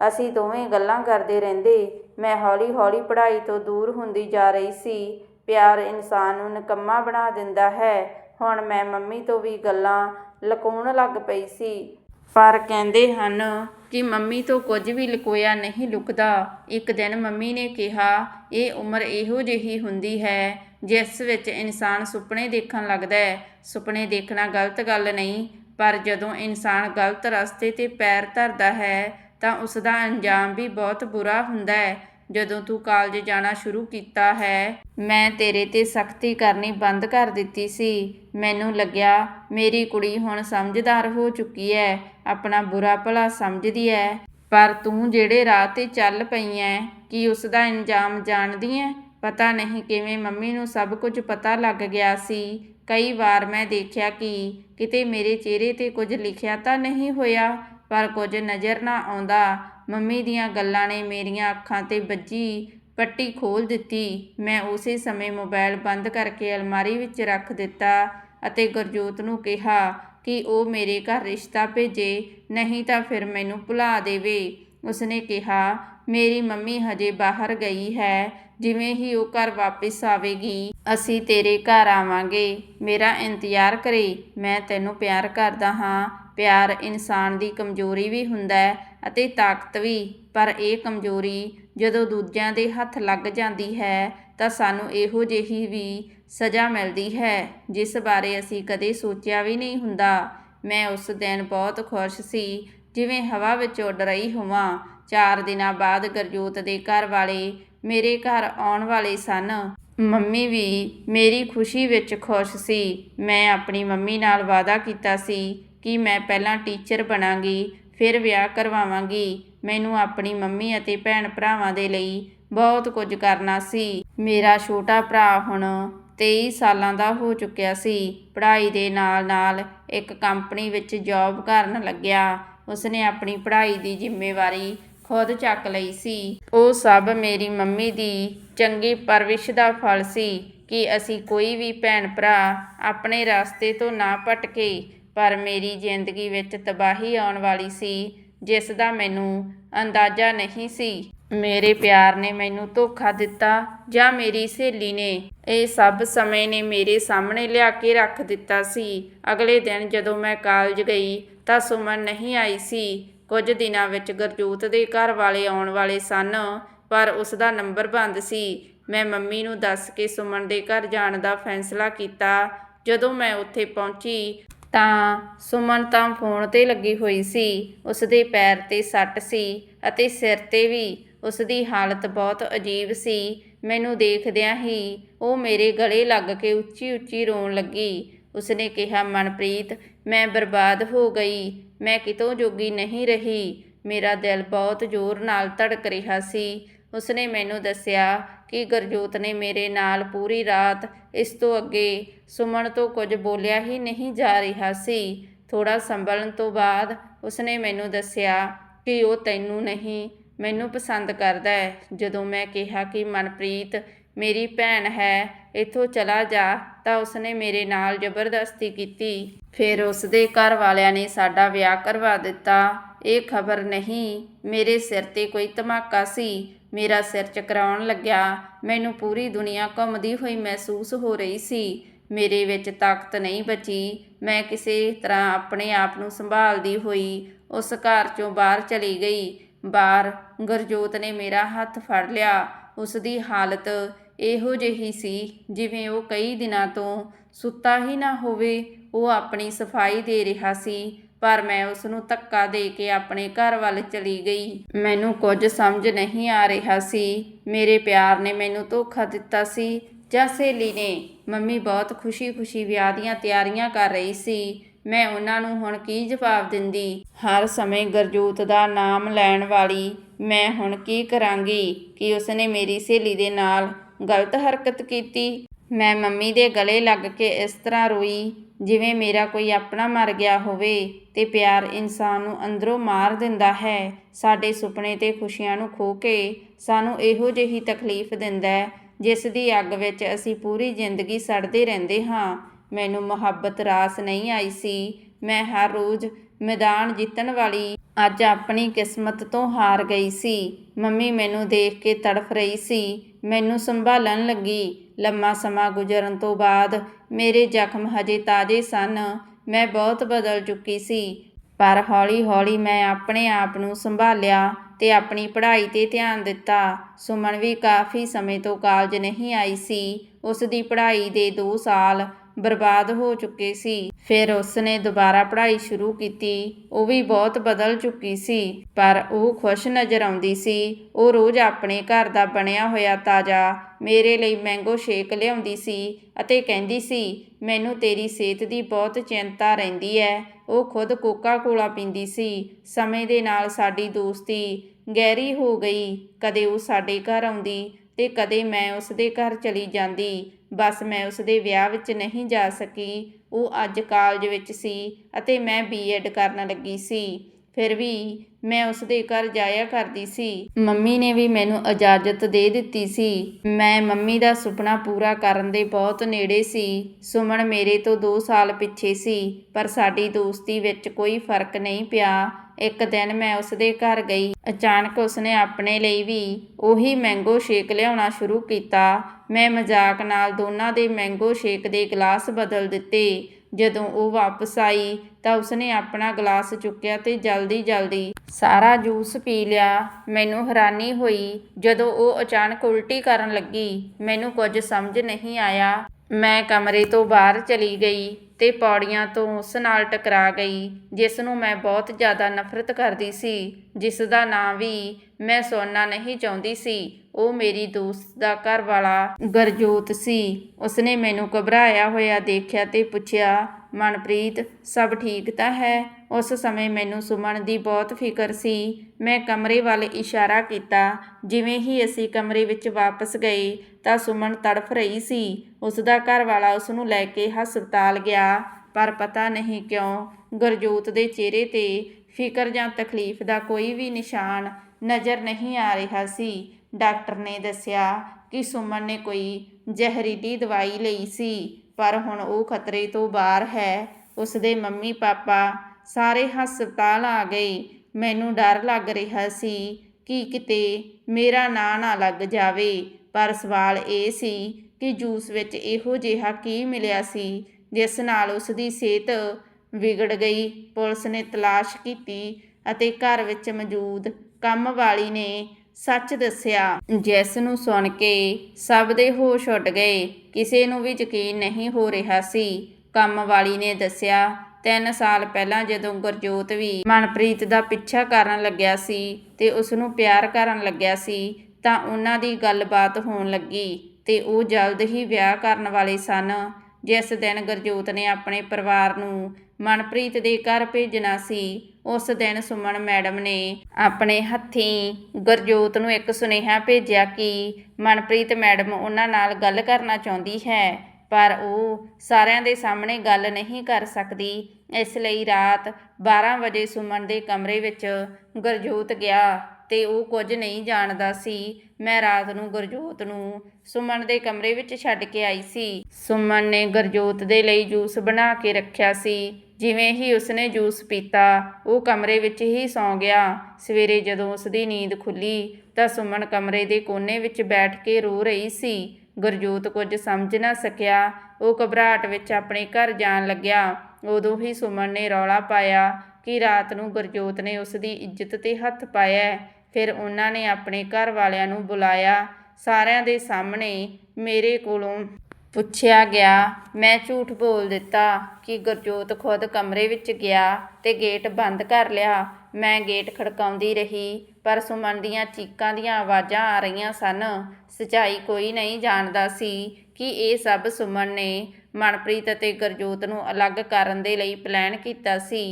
ਅਸੀਂ ਦੋਵੇਂ ਗੱਲਾਂ ਕਰਦੇ ਰਹਿੰਦੇ। ਮੈਂ ਹੌਲੀ-ਹੌਲੀ ਪੜ੍ਹਾਈ ਤੋਂ ਦੂਰ ਹੁੰਦੀ ਜਾ ਰਹੀ ਸੀ। ਪਿਆਰ ਇਨਸਾਨ ਨੂੰ ਨਿਕੰਮਾ ਬਣਾ ਦਿੰਦਾ ਹੈ। ਹੁਣ ਮੈਂ ਮੰਮੀ ਤੋਂ ਵੀ ਗੱਲਾਂ ਲੁਕਾਉਣ ਲੱਗ ਪਈ ਸੀ। ਪਰ ਕਹਿੰਦੇ ਹਨ ਕਿ ਮੰਮੀ ਤੋਂ ਕੁਝ ਵੀ ਲੁਕੋਇਆ ਨਹੀਂ ਲੁਕਦਾ। ਇੱਕ ਦਿਨ ਮੰਮੀ ਨੇ ਕਿਹਾ, ਇਹ ਉਮਰ ਇਹੋ ਜਿਹੀ ਹੁੰਦੀ ਹੈ ਜਿਸ ਵਿੱਚ ਇਨਸਾਨ ਸੁਪਨੇ ਦੇਖਣ ਲੱਗਦਾ ਹੈ। ਸੁਪਨੇ ਦੇਖਣਾ ਗਲਤ ਗੱਲ ਨਹੀਂ, ਪਰ ਜਦੋਂ ਇਨਸਾਨ ਗਲਤ ਰਸਤੇ ਤੇ ਪੈਰ ਧਰਦਾ ਹੈ ਤਾਂ ਉਸ ਦਾ ਅੰਜਾਮ ਵੀ ਬਹੁਤ ਬੁਰਾ ਹੁੰਦਾ ਹੈ। ਜਦੋਂ ਤੂੰ ਕਾਲਜ ਜਾਣਾ ਸ਼ੁਰੂ ਕੀਤਾ ਹੈ, ਮੈਂ ਤੇਰੇ ਤੇ ਸਖਤੀ ਕਰਨੀ ਬੰਦ ਕਰ ਦਿੱਤੀ ਸੀ। ਮੈਨੂੰ ਲੱਗਿਆ ਮੇਰੀ ਕੁੜੀ ਹੁਣ ਸਮਝਦਾਰ ਹੋ ਚੁੱਕੀ ਹੈ, ਆਪਣਾ ਬੁਰਾ ਭਲਾ ਸਮਝਦੀ ਹੈ। ਪਰ ਤੂੰ ਜਿਹੜੇ ਰਾਹ ਤੇ ਚੱਲ ਪਈ ਐ ਕੀ ਉਸ ਦਾ ਇੰਜਾਮ ਜਾਣਦੀ ਐ ਪਤਾ ਨਹੀਂ ਕਿਵੇਂ ਮੰਮੀ ਨੂੰ ਸਭ ਕੁਝ ਪਤਾ ਲੱਗ ਗਿਆ ਸੀ। ਕਈ ਵਾਰ ਮੈਂ ਦੇਖਿਆ ਕਿ ਕਿਤੇ ਮੇਰੇ ਚਿਹਰੇ ਤੇ ਕੁਝ ਲਿਖਿਆ ਤਾਂ ਨਹੀਂ ਹੋਇਆ। ਪਰ ਕੁਝ ਨਜ਼ਰ ਨਾ ਆਉਂਦਾ। ਮੰਮੀ ਦੀਆਂ ਗੱਲਾਂ ਨੇ ਮੇਰੀਆਂ ਅੱਖਾਂ ਤੇ ਵੱਜੀ ਪੱਟੀ ਖੋਲ ਦਿੱਤੀ। ਮੈਂ ਉਸੇ ਸਮੇਂ ਮੋਬਾਈਲ ਬੰਦ ਕਰਕੇ ਅਲਮਾਰੀ ਵਿੱਚ ਰੱਖ ਦਿੱਤਾ ਅਤੇ ਗੁਰਜੋਤ ਨੂੰ ਕਿਹਾ ਕਿ ਉਹ ਮੇਰੇ ਘਰ ਰਿਸ਼ਤਾ ਭੇਜੇ, ਨਹੀਂ ਤਾਂ ਫਿਰ ਮੈਨੂੰ ਭੁਲਾ ਦੇਵੇ। ਉਸਨੇ ਕਿਹਾ, ਮੇਰੀ ਮੰਮੀ ਹਜੇ ਬਾਹਰ ਗਈ ਹੈ, ਜਿਵੇਂ ਹੀ ਉਹ ਘਰ ਵਾਪਸ ਆਵੇਗੀ, ਅਸੀਂ ਤੇਰੇ ਘਰ ਆਵਾਂਗੇ। ਮੇਰਾ ਇੰਤਜ਼ਾਰ ਕਰੇ, ਮੈਂ ਤੈਨੂੰ ਪਿਆਰ ਕਰਦਾ ਹਾਂ। ਪਿਆਰ ਇਨਸਾਨ ਦੀ ਕਮਜ਼ੋਰੀ ਵੀ ਹੁੰਦਾ ਹੈ ਅਤੇ ਤਾਕਤ ਵੀ। ਪਰ ਇਹ ਕਮਜ਼ੋਰੀ ਜਦੋਂ ਦੂਜਿਆਂ ਦੇ ਹੱਥ ਲੱਗ ਜਾਂਦੀ ਹੈ ਤਾਂ ਸਾਨੂੰ ਇਹੋ ਜਿਹੀ ਵੀ ਸਜ਼ਾ ਮਿਲਦੀ ਹੈ, ਜਿਸ ਬਾਰੇ ਅਸੀਂ ਕਦੇ ਸੋਚਿਆ ਵੀ ਨਹੀਂ ਹੁੰਦਾ। ਮੈਂ ਉਸ ਦਿਨ ਬਹੁਤ ਖੁਸ਼ ਸੀ, ਜਿਵੇਂ ਹਵਾ ਵਿੱਚ ਉੱਡ ਰਹੀ ਹੋਵਾਂ। ਚਾਰ ਦਿਨਾਂ ਬਾਅਦ ਗਰਜੋਤ ਦੇ ਘਰ ਵਾਲੇ ਮੇਰੇ ਘਰ ਆਉਣ ਵਾਲੇ ਸਨ। ਮੰਮੀ ਵੀ ਮੇਰੀ ਖੁਸ਼ੀ ਵਿੱਚ ਖੁਸ਼ ਸੀ। ਮੈਂ ਆਪਣੀ ਮੰਮੀ ਨਾਲ ਵਾਅਦਾ ਕੀਤਾ ਸੀ ਕਿ ਮੈਂ ਪਹਿਲਾਂ ਟੀਚਰ ਬਣਾਂਗੀ, ਫਿਰ ਵਿਆਹ ਕਰਵਾਵਾਂਗੀ। ਮੈਨੂੰ ਆਪਣੀ ਮੰਮੀ ਅਤੇ ਭੈਣ ਭਰਾਵਾਂ ਦੇ ਲਈ ਬਹੁਤ ਕੁਝ ਕਰਨਾ ਸੀ। ਮੇਰਾ ਛੋਟਾ ਭਰਾ ਹੁਣ 23 ਸਾਲਾਂ ਦਾ ਹੋ ਚੁੱਕਿਆ ਸੀ। ਪੜ੍ਹਾਈ ਦੇ ਨਾਲ-ਨਾਲ ਇੱਕ ਕੰਪਨੀ ਵਿੱਚ ਜੌਬ ਕਰਨ ਲੱਗਿਆ। ਉਸਨੇ ਆਪਣੀ ਪੜ੍ਹਾਈ ਦੀ ਜ਼ਿੰਮੇਵਾਰੀ ਖੁਦ ਚੱਕ ਲਈ ਸੀ। ਉਹ ਸਭ ਮੇਰੀ ਮੰਮੀ ਦੀ ਚੰਗੀ ਪਰਵਿਸ਼ ਦਾ ਫਲ ਸੀ ਕਿ ਅਸੀਂ ਕੋਈ ਵੀ ਭੈਣ ਭਰਾ ਆਪਣੇ ਰਸਤੇ ਤੋਂ ਨਾ ਭਟਕੇ ਪਰ ਮੇਰੀ ਜ਼ਿੰਦਗੀ ਵਿੱਚ ਤਬਾਹੀ ਆਉਣ ਵਾਲੀ ਸੀ, ਜਿਸ ਦਾ ਮੈਨੂੰ ਅੰਦਾਜ਼ਾ ਨਹੀਂ ਸੀ। ਮੇਰੇ ਪਿਆਰ ਨੇ ਮੈਨੂੰ ਧੋਖਾ ਦਿੱਤਾ ਜਾਂ ਮੇਰੀ ਸਹੇਲੀ ਨੇ। ਇਹ ਸਭ ਸਮੇਂ ਨੇ ਮੇਰੇ ਸਾਹਮਣੇ ਲਿਆ ਕੇ ਰੱਖ ਦਿੱਤਾ ਸੀ। ਅਗਲੇ ਦਿਨ ਜਦੋਂ ਮੈਂ ਕਾਲਜ ਗਈ ਤਾਂ ਸੁਮਨ ਨਹੀਂ ਆਈ ਸੀ। ਕੁਝ ਦਿਨਾਂ ਵਿੱਚ ਗੁਰਜੋਤ ਦੇ ਘਰ ਵਾਲੇ ਆਉਣ ਵਾਲੇ ਸਨ, ਪਰ ਉਸ ਦਾ ਨੰਬਰ ਬੰਦ ਸੀ। ਮੈਂ ਮੰਮੀ ਨੂੰ ਦੱਸ ਕੇ ਸੁਮਨ ਦੇ ਘਰ ਜਾਣ ਦਾ ਫੈਸਲਾ ਕੀਤਾ। ਜਦੋਂ ਮੈਂ ਉੱਥੇ ਪਹੁੰਚੀ ਤਾਂ ਸੁਮਨ ਤਾਂ ਫੋਨ ਤੇ ਲੱਗੀ ਹੋਈ ਸੀ। ਉਸ ਦੇ ਪੈਰ ਤੇ ਸੱਟ ਸੀ ਅਤੇ ਸਿਰ ਤੇ ਵੀ। ਉਸ ਦੀ ਹਾਲਤ ਬਹੁਤ ਅਜੀਬ ਸੀ। ਮੈਨੂੰ ਦੇਖਦਿਆਂ ਹੀ ਉਹ ਮੇਰੇ ਗਲੇ ਲੱਗ ਕੇ ਉੱਚੀ ਉੱਚੀ ਰੋਣ ਲੱਗੀ। ਉਸਨੇ ਕਿਹਾ, ਮਨਪ੍ਰੀਤ, ਮੈਂ ਬਰਬਾਦ ਹੋ ਗਈ। ਮੈਂ ਕਿਤੋਂ ਜੋਗੀ ਨਹੀਂ ਰਹੀ। ਮੇਰਾ ਦਿਲ ਬਹੁਤ ਜ਼ੋਰ ਨਾਲ ਧੜਕ ਰਿਹਾ ਸੀ। ਉਸਨੇ ਮੈਨੂੰ ਦੱਸਿਆ ਕਿ ਗੁਰਜੋਤ ਨੇ ਮੇਰੇ ਨਾਲ ਪੂਰੀ ਰਾਤ ਇਸ ਤੋਂ ਅੱਗੇ ਸੁਮਨ ਤੋਂ ਕੁਝ ਬੋਲਿਆ ਹੀ ਨਹੀਂ ਜਾ ਰਿਹਾ ਸੀ। ਥੋੜਾ ਸੰਭਲਣ ਤੋਂ ਬਾਅਦ ਉਸਨੇ ਮੈਨੂੰ ਦੱਸਿਆ ਕਿ ਉਹ ਤੈਨੂੰ ਨਹੀਂ, ਮੈਨੂੰ ਪਸੰਦ ਕਰਦਾ ਹੈ। ਜਦੋਂ ਮੈਂ ਕਿਹਾ ਕਿ ਮਨਪ੍ਰੀਤ, ਮੇਰੀ ਭੈਣ ਹੈ, ਇੱਥੋਂ ਚਲਾ ਜਾ, ਤਾਂ ਉਸਨੇ ਮੇਰੇ ਨਾਲ ਜ਼ਬਰਦਸਤੀ ਕੀਤੀ। ਫਿਰ ਉਸਦੇ ਘਰ ਵਾਲਿਆਂ ਨੇ ਸਾਡਾ ਵਿਆਹ ਕਰਵਾ ਦਿੱਤਾ। ਇਹ ਖਬਰ ਨਹੀਂ। ਮੇਰੇ ਸਿਰ ਤੇ ਕੋਈ ਧਮਾਕਾ ਸੀ। ਮੇਰਾ ਸਿਰ ਚਕਰਾਉਣ ਲੱਗਿਆ। ਮੈਨੂੰ ਪੂਰੀ ਦੁਨੀਆ ਘੁੰਮਦੀ ਹੋਈ ਮਹਿਸੂਸ ਹੋ ਰਹੀ ਸੀ। ਮੇਰੇ ਵਿੱਚ ਤਾਕਤ ਨਹੀਂ ਬਚੀ। ਮੈਂ ਕਿਸੇ ਤਰ੍ਹਾਂ ਆਪਣੇ ਆਪ ਨੂੰ ਸੰਭਾਲਦੀ ਹੋਈ ਉਸ ਘਰ ਚੋਂ ਬਾਹਰ ਚਲੀ ਗਈ। ਬਾਹਰ ਗੁਰਜੋਤ ਨੇ ਮੇਰਾ ਹੱਥ ਫੜ ਲਿਆ। ਉਸ ਦੀ ਹਾਲਤ ਇਹੋ ਜਿਹੀ ਸੀ ਜਿਵੇਂ ਉਹ ਕਈ ਦਿਨਾਂ ਤੋਂ ਸੁੱਤਾ ਹੀ ਨਾ ਹੋਵੇ। ਉਹ ਆਪਣੀ ਸਫ਼ਾਈ ਦੇ ਰਿਹਾ ਸੀ। ਪਰ ਮੈਂ ਉਸ ਨੂੰ ਧੱਕਾ ਦੇ ਕੇ ਆਪਣੇ ਘਰ ਵੱਲ ਚਲੀ ਗਈ। ਮੈਨੂੰ ਕੁਝ ਸਮਝ ਨਹੀਂ ਆ ਰਿਹਾ ਸੀ। ਮੇਰੇ ਪਿਆਰ ਨੇ ਮੈਨੂੰ ਧੋਖਾ ਦਿੱਤਾ ਸੀ। ਜਾਂ ਸਹੇਲੀ ਨੇ ਮੰਮੀ ਬਹੁਤ ਖੁਸ਼ੀ-ਖੁਸ਼ੀ ਵਿਆਹ ਦੀਆਂ ਤਿਆਰੀਆਂ ਕਰ ਰਹੀ ਸੀ। ਮੈਂ ਉਹਨਾਂ ਨੂੰ ਹੁਣ ਕੀ ਜਵਾਬ ਦਿੰਦੀ? ਹਰ ਸਮੇਂ ਗਰਜੋਤ ਦਾ ਨਾਮ ਲੈਣ ਵਾਲੀ ਮੈਂ ਹੁਣ ਕੀ ਕਰਾਂਗੀ ਕਿ ਉਸਨੇ ਮੇਰੀ ਸਹੇਲੀ ਦੇ ਨਾਲ ਗਲਤ ਹਰਕਤ ਕੀਤੀ? ਮੈਂ ਮੰਮੀ ਦੇ ਗਲੇ ਲੱਗ ਕੇ ਇਸ ਤਰ੍ਹਾਂ ਰੋਈ, ਜਿਵੇਂ ਮੇਰਾ ਕੋਈ ਆਪਣਾ ਮਰ ਗਿਆ ਹੋਵੇ ਤੇ ਪਿਆਰ ਇਨਸਾਨ ਨੂੰ ਅੰਦਰੋਂ ਮਾਰ ਦਿੰਦਾ ਹੈ। ਸਾਡੇ ਸੁਪਨੇ ਤੇ ਖੁਸ਼ੀਆਂ ਨੂੰ ਖੋ ਕੇ ਸਾਨੂੰ ਇਹੋ ਜਿਹੀ ਤਕਲੀਫ ਦਿੰਦਾ ਹੈ, ਜਿਸ ਦੀ ਅੱਗ ਵਿੱਚ ਅਸੀਂ ਪੂਰੀ ਜ਼ਿੰਦਗੀ ਸੜਦੇ ਰਹਿੰਦੇ ਹਾਂ। ਮੈਨੂੰ ਮੁਹੱਬਤ ਰਾਸ ਨਹੀਂ ਆਈ ਸੀ। ਮੈਂ ਹਰ ਰੋਜ਼ ਮੈਦਾਨ ਜਿੱਤਣ ਵਾਲੀ ਅੱਜ ਆਪਣੀ ਕਿਸਮਤ ਤੋਂ ਹਾਰ ਗਈ ਸੀ। ਮੰਮੀ ਮੈਨੂੰ ਦੇਖ ਕੇ ਤੜਫ ਰਹੀ ਸੀ। ਮੈਨੂੰ ਸੰਭਾਲਣ ਲੱਗੀ। ਲੰਮਾ ਸਮਾਂ ਗੁਜ਼ਰਨ ਤੋਂ ਬਾਅਦ ਮੇਰੇ ਜ਼ਖਮ ਹਜੇ ਤਾਜ਼ੇ ਸਨ। ਮੈਂ ਬਹੁਤ ਬਦਲ ਚੁੱਕੀ ਸੀ। ਪਰ ਹੌਲੀ-ਹੌਲੀ ਮੈਂ ਆਪਣੇ ਆਪ ਨੂੰ ਸੰਭਾਲਿਆ ਤੇ ਆਪਣੀ ਪੜ੍ਹਾਈ ਤੇ ਧਿਆਨ ਦਿੱਤਾ। ਸੁਮਨ ਵੀ ਕਾਫੀ ਸਮੇਂ ਤੋਂ ਕਾਲਜ ਨਹੀਂ ਆਈ ਸੀ। ਉਸ ਦੀ ਪੜ੍ਹਾਈ ਦੇ 2 ਸਾਲ ਬਰਬਾਦ ਹੋ ਚੁੱਕੇ ਸੀ। ਫਿਰ ਉਸਨੇ ਦੁਬਾਰਾ ਪੜ੍ਹਾਈ ਸ਼ੁਰੂ ਕੀਤੀ। ਉਹ ਵੀ ਬਹੁਤ ਬਦਲ ਚੁੱਕੀ ਸੀ, ਪਰ ਉਹ ਖੁਸ਼ ਨਜ਼ਰ ਆਉਂਦੀ ਸੀ। ਉਹ ਰੋਜ਼ ਆਪਣੇ ਘਰ ਦਾ ਬਣਿਆ ਹੋਇਆ ਤਾਜ਼ਾ, ਮੇਰੇ ਲਈ ਮੈਂਗੋ ਸ਼ੇਕ ਲਿਆਉਂਦੀ ਸੀ ਅਤੇ ਕਹਿੰਦੀ ਸੀ, ਮੈਨੂੰ ਤੇਰੀ ਸਿਹਤ ਦੀ ਬਹੁਤ ਚਿੰਤਾ ਰਹਿੰਦੀ ਹੈ ਉਹ ਖੁਦ ਕੋਕਾ ਕੋਲਾ ਪੀਂਦੀ ਸੀ। ਸਮੇਂ ਦੇ ਨਾਲ ਸਾਡੀ ਦੋਸਤੀ ਗਹਿਰੀ ਹੋ ਗਈ। ਕਦੇ ਉਹ ਸਾਡੇ ਘਰ ਆਉਂਦੀ ਤੇ ਕਦੇ ਮੈਂ ਉਸ ਦੇ ਘਰ ਚਲੀ ਜਾਂਦੀ। ਬਸ ਮੈਂ ਉਸ ਦੇ ਵਿਆਹ ਵਿੱਚ ਨਹੀਂ ਜਾ ਸਕੀ। ਉਹ ਅੱਜ ਕਾਲਜ ਵਿੱਚ ਸੀ ਅਤੇ ਮੈਂ ਬੀਐਡ ਕਰਨ ਲੱਗੀ ਸੀ। ਫਿਰ ਵੀ ਮੈਂ ਉਸ ਦੇ ਘਰ ਜਾਇਆ ਕਰਦੀ ਸੀ। ਮੰਮੀ ਨੇ ਵੀ ਮੈਨੂੰ ਇਜਾਜ਼ਤ ਦੇ ਦਿੱਤੀ ਸੀ। ਮੈਂ ਮੰਮੀ ਦਾ ਸੁਪਨਾ ਪੂਰਾ ਕਰਨ ਦੇ ਬਹੁਤ ਨੇੜੇ ਸੀ। ਸੁਮਨ ਮੇਰੇ ਤੋਂ 2 ਸਾਲ ਪਿੱਛੇ ਸੀ, ਪਰ ਸਾਡੀ ਦੋਸਤੀ ਵਿੱਚ ਕੋਈ ਫ਼ਰਕ ਨਹੀਂ ਪਿਆ। ਇੱਕ ਦਿਨ ਮੈਂ ਉਸ ਦੇ ਘਰ ਗਈ। ਅਚਾਨਕ ਉਸਨੇ ਆਪਣੇ ਲਈ ਵੀ ਉਹੀ ਮੈਂਗੋ ਸ਼ੇਕ ਲਿਆਉਣਾ ਸ਼ੁਰੂ ਕੀਤਾ। ਮੈਂ ਮਜ਼ਾਕ ਨਾਲ ਦੋਨਾਂ ਦੇ ਮੈਂਗੋ ਸ਼ੇਕ ਦੇ ਗਲਾਸ ਬਦਲ ਦਿੱਤੇ। ਜਦੋਂ ਉਹ ਵਾਪਸ ਆਈ ਤਾਂ ਉਸਨੇ ਆਪਣਾ ਗਲਾਸ ਚੁੱਕਿਆ ਤੇ ਜਲਦੀ-ਜਲਦੀ ਸਾਰਾ ਜੂਸ ਪੀ ਲਿਆ। ਮੈਨੂੰ ਹੈਰਾਨੀ ਹੋਈ ਜਦੋਂ ਉਹ ਅਚਾਨਕ ਉਲਟੀ ਕਰਨ ਲੱਗੀ। ਮੈਨੂੰ ਕੁਝ ਸਮਝ ਨਹੀਂ ਆਇਆ। ਮੈਂ ਕਮਰੇ ਤੋਂ ਬਾਹਰ ਚਲੀ ਗਈ। ਤੇ ਪੌੜੀਆਂ ਤੋਂ ਉਸ ਨਾਲ ਟਕਰਾ ਗਈ, ਜਿਸ ਨੂੰ ਮੈਂ ਬਹੁਤ ਜ਼ਿਆਦਾ ਨਫ਼ਰਤ ਕਰਦੀ ਸੀ, ਜਿਸ ਦਾ ਨਾਂ ਵੀ ਮੈਂ ਸੁਣਨਾ ਨਹੀਂ ਚਾਹੁੰਦੀ ਸੀ। ਉਹ ਮੇਰੀ ਦੋਸਤ ਦਾ ਘਰ ਵਾਲਾ ਗਰਜੋਤ ਸੀ। ਉਸਨੇ ਮੈਨੂੰ ਘਬਰਾਇਆ ਹੋਇਆ ਦੇਖਿਆ ਤੇ ਪੁੱਛਿਆ ਮਨਪ੍ਰੀਤ, ਸਭ ਠੀਕ ਤਾਂ ਹੈ? ਉਸ ਸਮੇਂ ਮੈਨੂੰ ਸੁਮਨ ਦੀ ਬਹੁਤ ਫਿਕਰ ਸੀ। ਮੈਂ ਕਮਰੇ ਵੱਲ ਇਸ਼ਾਰਾ ਕੀਤਾ। ਜਿਵੇਂ ਹੀ ਅਸੀਂ ਕਮਰੇ ਵਿੱਚ ਵਾਪਸ ਗਏ ਤਾਂ ਸੁਮਨ ਤੜਫ ਰਹੀ ਸੀ। ਉਸ ਦਾ ਘਰ ਵਾਲਾ ਉਸ ਨੂੰ ਲੈ ਕੇ ਹਸਪਤਾਲ ਗਿਆ। ਪਰ ਪਤਾ ਨਹੀਂ ਕਿਉਂ, ਗੁਰਜੋਤ ਦੇ ਚਿਹਰੇ ਤੇ ਫਿਕਰ ਜਾਂ ਤਕਲੀਫ ਦਾ ਕੋਈ ਵੀ ਨਿਸ਼ਾਨ ਨਜ਼ਰ ਨਹੀਂ ਆ ਰਿਹਾ ਸੀ। ਡਾਕਟਰ ਨੇ ਦੱਸਿਆ ਕਿ ਸੁਮਨ ਨੇ ਕੋਈ ਜ਼ਹਿਰੀਲੀ ਦਵਾਈ ਲਈ ਸੀ। ਪਰ ਹੁਣ ਉਹ ਖਤਰੇ ਤੋਂ ਬਾਹਰ ਹੈ। ਉਸ ਦੇ ਮੰਮੀ ਪਾਪਾ ਸਾਰੇ ਹਸਪਤਾਲ ਆ ਗਏ। ਮੈਨੂੰ ਡਰ ਲੱਗ ਰਿਹਾ ਸੀ ਕਿ ਕਿਤੇ ਮੇਰਾ ਨਾਂ ਨਾ ਲੱਗ ਜਾਵੇ। ਪਰ ਸਵਾਲ ਇਹ ਸੀ ਕਿ ਜੂਸ ਵਿੱਚ ਇਹੋ ਜਿਹਾ ਕੀ ਮਿਲਿਆ ਸੀ, ਜਿਸ ਨਾਲ ਉਸ ਦੀ ਸਿਹਤ ਵਿਗੜ ਗਈ। ਪੁਲਿਸ ਨੇ ਤਲਾਸ਼ ਕੀਤੀ ਅਤੇ ਘਰ ਵਿੱਚ ਮੌਜੂਦ ਕੰਮ ਵਾਲੀ ਨੇ ਸੱਚ ਦੱਸਿਆ, ਜਿਸ ਨੂੰ ਸੁਣ ਕੇ ਸਭ ਦੇ ਹੋਸ਼ ਉੱਡ ਗਏ। ਕਿਸੇ ਨੂੰ ਵੀ ਯਕੀਨ ਨਹੀਂ ਹੋ ਰਿਹਾ ਸੀ। ਕੰਮ ਵਾਲੀ ਨੇ ਦੱਸਿਆ, ਤਿੰਨ ਸਾਲ ਪਹਿਲਾਂ ਜਦੋਂ ਗੁਰਜੋਤ ਵੀ ਮਨਪ੍ਰੀਤ ਦਾ ਪਿੱਛਾ ਕਰਨ ਲੱਗਿਆ ਸੀ ਤੇ ਉਸ ਨੂੰ ਪਿਆਰ ਕਰਨ ਲੱਗਿਆ ਸੀ, ਤਾਂ ਉਹਨਾਂ ਦੀ ਗੱਲਬਾਤ ਹੋਣ ਲੱਗੀ ਤੇ ਉਹ ਜਲਦ ਹੀ ਵਿਆਹ ਕਰਨ ਵਾਲੇ ਸਨ, ਜਿਸ ਦਿਨ ਗੁਰਜੋਤ ਨੇ ਆਪਣੇ ਪਰਿਵਾਰ ਨੂੰ ਮਨਪ੍ਰੀਤ ਦੇ ਘਰ ਭੇਜਣਾ ਸੀ। ਉਸ ਦਿਨ ਸੁਮਨ ਮੈਡਮ ਨੇ ਆਪਣੇ ਹੱਥੀਂ ਗੁਰਜੋਤ ਨੂੰ ਇੱਕ ਸੁਨੇਹਾ ਭੇਜਿਆ ਕਿ ਮਨਪ੍ਰੀਤ ਮੈਡਮ ਉਹਨਾਂ ਨਾਲ ਗੱਲ ਕਰਨਾ ਚਾਹੁੰਦੀ ਹੈ, ਪਰ ਉਹ ਸਾਰਿਆਂ ਦੇ ਸਾਹਮਣੇ ਗੱਲ ਨਹੀਂ ਕਰ ਸਕਦੀ। ਇਸ ਲਈ ਰਾਤ 12 ਵਜੇ ਸੁਮਨ ਦੇ ਕਮਰੇ ਵਿੱਚ ਗੁਰਜੋਤ ਗਿਆ। ਤੇ ਉਹ ਕੁਝ ਨਹੀਂ ਜਾਣਦਾ ਸੀ। ਮੈਂ ਰਾਤ ਨੂੰ ਗੁਰਜੋਤ ਨੂੰ ਸੁਮਨ ਦੇ ਕਮਰੇ ਵਿੱਚ ਛੱਡ ਕੇ ਆਈ ਸੀ। ਸੁਮਨ ਨੇ ਗੁਰਜੋਤ ਦੇ ਲਈ ਜੂਸ ਬਣਾ ਕੇ ਰੱਖਿਆ ਸੀ। ਜਿਵੇਂ ਹੀ ਉਸਨੇ ਜੂਸ ਪੀਤਾ, ਉਹ ਕਮਰੇ ਵਿੱਚ ਹੀ ਸੌਂ ਗਿਆ। ਸਵੇਰੇ ਜਦੋਂ ਉਸਦੀ ਨੀਂਦ ਖੁੱਲੀ, ਤਾਂ ਸੁਮਨ ਕਮਰੇ ਦੇ ਕੋਨੇ ਵਿੱਚ ਬੈਠ ਕੇ ਰੋ ਰਹੀ ਸੀ। ਗੁਰਜੋਤ ਕੁਝ ਸਮਝ ਨਾ ਸਕਿਆ। ਉਹ ਘਬਰਾਹਟ ਵਿੱਚ ਆਪਣੇ ਘਰ ਜਾਣ ਲੱਗਿਆ। ਉਦੋਂ ਹੀ ਸੁਮਨ ਨੇ ਰੌਲਾ ਪਾਇਆ ਕਿ ਰਾਤ ਨੂੰ ਗੁਰਜੋਤ ਨੇ ਉਸ ਦੀ ਇੱਜ਼ਤ ਤੇ ਹੱਥ ਪਾਇਆ ਫਿਰ ਉਹਨਾਂ ਨੇ ਆਪਣੇ ਘਰ ਵਾਲਿਆਂ ਨੂੰ ਬੁਲਾਇਆ। ਸਾਰਿਆਂ ਦੇ ਸਾਹਮਣੇ ਮੇਰੇ ਕੋਲੋਂ ਪੁੱਛਿਆ ਗਿਆ, ਮੈਂ ਝੂਠ ਬੋਲ ਦਿੱਤਾ ਕਿ ਗੁਰਜੋਤ ਖੁਦ ਕਮਰੇ ਵਿੱਚ ਗਿਆ ਤੇ ਗੇਟ ਬੰਦ ਕਰ ਲਿਆ। ਮੈਂ ਗੇਟ ਖੜਕਾਉਂਦੀ ਰਹੀ, ਪਰ ਸੁਮਨ ਦੀਆਂ ਚੀਕਾਂ ਦੀਆਂ ਆਵਾਜ਼ਾਂ ਆ ਰਹੀਆਂ ਸਨ। ਸਚਾਈ ਕੋਈ ਨਹੀਂ ਜਾਣਦਾ ਸੀ ਕਿ ਇਹ ਸਭ ਸੁਮਨ ਨੇ ਮਨਪ੍ਰੀਤ ਅਤੇ ਗੁਰਜੋਤ ਨੂੰ ਅਲੱਗ ਕਰਨ ਦੇ ਲਈ ਪਲਾਨ ਕੀਤਾ ਸੀ।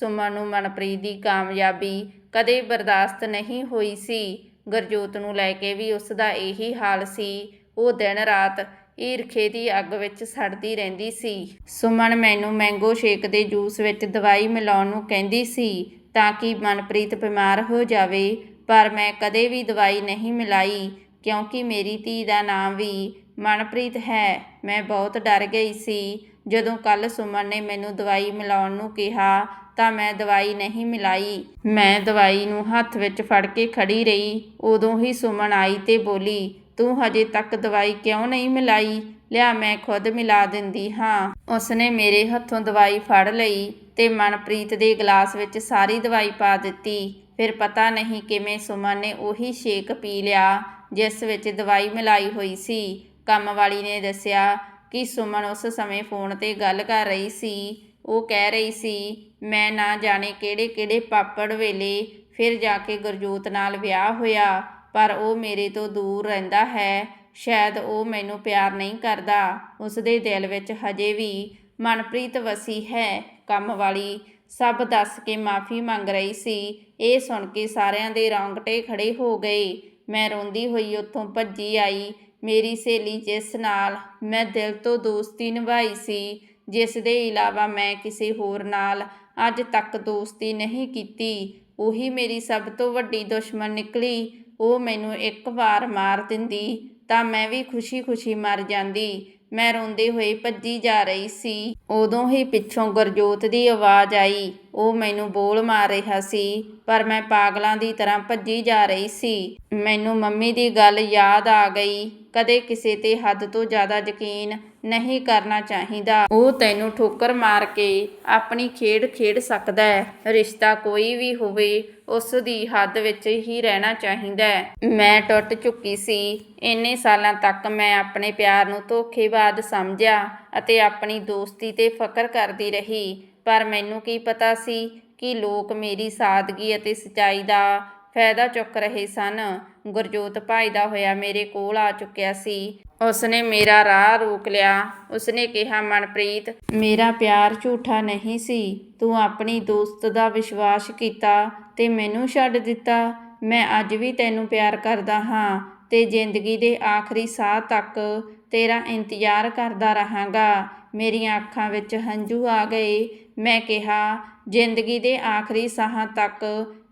ਸੁਮਨ ਨੂੰ ਮਨਪ੍ਰੀਤ ਦੀ ਕਾਮਯਾਬੀ ਕਦੇ ਬਰਦਾਸ਼ਤ ਨਹੀਂ ਹੋਈ ਸੀ। ਗੁਰਜੋਤ ਨੂੰ ਲੈ ਕੇ ਵੀ ਉਸ ਦਾ ਇਹੀ ਹਾਲ ਸੀ। ਉਹ ਦਿਨ ਰਾਤ ਈਰਖੇ ਦੀ ਅੱਗ ਵਿੱਚ ਸੜਦੀ ਰਹਿੰਦੀ ਸੀ। ਸੁਮਨ ਮੈਨੂੰ ਮੈਂਗੋ ਸ਼ੇਕ ਦੇ ਜੂਸ ਵਿੱਚ ਦਵਾਈ ਮਿਲਾਉਣ ਨੂੰ ਕਹਿੰਦੀ ਸੀ ਤਾਂ ਕਿ ਮਨਪ੍ਰੀਤ ਬਿਮਾਰ ਹੋ ਜਾਵੇ, ਪਰ ਮੈਂ ਕਦੇ ਵੀ ਦਵਾਈ ਨਹੀਂ ਮਿਲਾਈ, ਕਿਉਂਕਿ ਮੇਰੀ ਧੀ ਦਾ ਨਾਮ ਵੀ ਮਨਪ੍ਰੀਤ ਹੈ। ਮੈਂ ਬਹੁਤ ਡਰ ਗਈ ਸੀ। ਜਦੋਂ ਕੱਲ ਸੁਮਨ ਨੇ ਮੈਨੂੰ ਦਵਾਈ ਮਿਲਾਉਣ ਨੂੰ ਕਿਹਾ ਤਾਂ ਮੈਂ ਦਵਾਈ ਨਹੀਂ ਮਿਲਾਈ। ਮੈਂ ਦਵਾਈ ਨੂੰ ਹੱਥ ਵਿੱਚ ਫੜ ਕੇ ਖੜੀ ਰਹੀ। ਉਦੋਂ ਹੀ ਸੁਮਨ ਆਈ ਤੇ ਬੋਲੀ, ਤੂੰ ਹਜੇ ਤੱਕ ਦਵਾਈ ਕਿਉਂ ਨਹੀਂ ਮਿਲਾਈ? ਲਿਆ ਮੈਂ ਖੁਦ ਮਿਲਾ ਦਿੰਦੀ ਹਾਂ। ਉਸਨੇ ਮੇਰੇ ਹੱਥੋਂ ਦਵਾਈ ਫੜ ਲਈ ਤੇ ਮਨਪ੍ਰੀਤ ਦੇ ਗਲਾਸ ਵਿੱਚ ਸਾਰੀ ਦਵਾਈ ਪਾ ਦਿੱਤੀ। ਫਿਰ ਪਤਾ ਨਹੀਂ ਕਿਵੇਂ ਸੁਮਨ ਨੇ ਉਹੀ ਸ਼ੇਕ ਪੀ ਲਿਆ, ਜਿਸ ਵਿੱਚ ਦਵਾਈ ਮਿਲਾਈ ਹੋਈ ਸੀ। ਕੰਮ ਵਾਲੀ ਨੇ ਦੱਸਿਆ ਕਿ ਸੁਮਨ ਉਸ ਸਮੇਂ ਫੋਨ ਤੇ ਗੱਲ ਕਰ ਰਹੀ ਸੀ। ਉਹ ਕਹਿ ਰਹੀ ਸੀ, ਮੈਂ ਨਾ ਜਾਣੇ ਕਿਹੜੇ ਕਿਹੜੇ ਪਾਪੜ ਵੇਲੇ ਫਿਰ ਜਾ ਕੇ ਗੁਰਜੋਤ ਨਾਲ ਵਿਆਹ ਹੋਇਆ, ਪਰ ਉਹ ਮੇਰੇ ਤੋਂ ਦੂਰ ਰਹਿੰਦਾ ਹੈ। ਸ਼ਾਇਦ ਉਹ ਮੈਨੂੰ ਪਿਆਰ ਨਹੀਂ ਕਰਦਾ। ਉਸ ਦੇ ਦਿਲ ਵਿੱਚ ਹਜੇ ਵੀ ਮਨਪ੍ਰੀਤ ਵਸੀ ਹੈ ਕੰਮ ਵਾਲੀ। ਸਭ ਦੱਸ ਕੇ ਮਾਫੀ ਮੰਗ ਰਹੀ ਸੀ। ਇਹ ਸੁਣ ਕੇ ਸਾਰਿਆਂ ਦੇ ਰੌਂਗਟੇ ਖੜੇ ਹੋ ਗਏ। ਮੈਂ ਰੋਂਦੀ ਹੋਈ ਉੱਥੋਂ ਭੱਜੀ ਆਈ। ਮੇਰੀ ਸਹੇਲੀ ਜਿਸ ਨਾਲ ਮੈਂ ਦਿਲ ਤੋਂ ਦੋਸਤੀ ਨਿਭਾਈ ਸੀ, ਜਿਸ ਦੇ ਇਲਾਵਾ ਮੈਂ ਕਿਸੇ ਹੋਰ ਨਾਲ ਅੱਜ ਤੱਕ ਦੋਸਤੀ ਨਹੀਂ ਕੀਤੀ, ਉਹੀ ਮੇਰੀ ਸਭ ਤੋਂ ਵੱਡੀ ਦੁਸ਼ਮਣ ਨਿਕਲੀ। ਉਹ ਮੈਨੂੰ ਇੱਕ ਵਾਰ ਮਾਰ ਦਿੰਦੀ ਤਾਂ ਮੈਂ ਵੀ ਖੁਸ਼ੀ-ਖੁਸ਼ੀ ਮਰ ਜਾਂਦੀ। ਮੈਂ ਰੋਂਦੇ ਹੋਏ ਭੱਜੀ ਜਾ ਰਹੀ ਸੀ। ਉਦੋਂ ਹੀ ਪਿੱਛੋਂ ਗੁਰਜੋਤ ਦੀ ਆਵਾਜ਼ ਆਈ। ਉਹ ਮੈਨੂੰ ਬੋਲ ਮਾਰ ਰਿਹਾ ਸੀ, ਪਰ ਮੈਂ ਪਾਗਲਾਂ ਦੀ ਤਰ੍ਹਾਂ ਭੱਜੀ ਜਾ ਰਹੀ ਸੀ। ਮੈਨੂੰ ਮੰਮੀ ਦੀ ਗੱਲ ਯਾਦ ਆ ਗਈ। ਕਦੇ ਕਿਸੇ ਤੇ ਹੱਦ ਤੋਂ ਜ਼ਿਆਦਾ ਯਕੀਨ ਨਹੀਂ ਕਰਨਾ ਚਾਹੀਦਾ। ਉਹ ਤੈਨੂੰ ਠੋਕਰ ਮਾਰ ਕੇ ਆਪਣੀ ਖੇਡ ਖੇਡ ਸਕਦਾ ਹੈ। ਰਿਸ਼ਤਾ ਕੋਈ ਵੀ ਹੋਵੇ, ਉਸ ਦੀ ਹੱਦ ਵਿੱਚ ਹੀ ਰਹਿਣਾ ਚਾਹੀਦਾ ਹੈ। ਮੈਂ ਟੁੱਟ ਚੁੱਕੀ ਸੀ। ਇੰਨੇ ਸਾਲਾਂ ਤੱਕ ਮੈਂ ਆਪਣੇ ਪਿਆਰ ਨੂੰ ਧੋਖੇਬਾਜ਼ ਸਮਝਿਆ ਅਤੇ ਆਪਣੀ ਦੋਸਤੀ ਤੇ ਫਕਰ ਕਰਦੀ ਰਹੀ। ਪਰ ਮੈਨੂੰ ਕੀ ਪਤਾ ਸੀ ਕਿ ਲੋਕ ਮੇਰੀ ਸਾਦਗੀ ਅਤੇ ਸਚਾਈ ਦਾ ਫਾਇਦਾ ਚੁੱਕ ਰਹੇ ਸਨ। ਗੁਰਜੋਤ ਭਾਈ ਦਾ ਹੋਇਆ ਮੇਰੇ ਕੋਲ ਆ ਚੁੱਕਿਆ ਸੀ। ਉਸਨੇ ਮੇਰਾ ਰਾਹ ਰੋਕ ਲਿਆ। ਉਸਨੇ ਕਿਹਾ, ਮਨਪ੍ਰੀਤ, ਮੇਰਾ ਪਿਆਰ ਝੂਠਾ ਨਹੀਂ ਸੀ। ਤੂੰ ਆਪਣੀ ਦੋਸਤ ਦਾ ਵਿਸ਼ਵਾਸ ਕੀਤਾ ਤੇ ਮੈਨੂੰ ਛੱਡ ਦਿੱਤਾ। ਮੈਂ ਅੱਜ ਵੀ ਤੈਨੂੰ ਪਿਆਰ ਕਰਦਾ ਹਾਂ ਤੇ ਜ਼ਿੰਦਗੀ ਦੇ ਆਖਰੀ ਸਾਹ ਤੱਕ ਤੇਰਾ ਇੰਤਜ਼ਾਰ ਕਰਦਾ ਰਹਾਂਗਾ। ਮੇਰੀਆਂ ਅੱਖਾਂ ਵਿੱਚ ਹੰਝੂ ਆ ਗਏ। ਮੈਂ ਕਿਹਾ, ਜ਼ਿੰਦਗੀ ਦੇ ਆਖਰੀ ਸਾਹਾਂ ਤੱਕ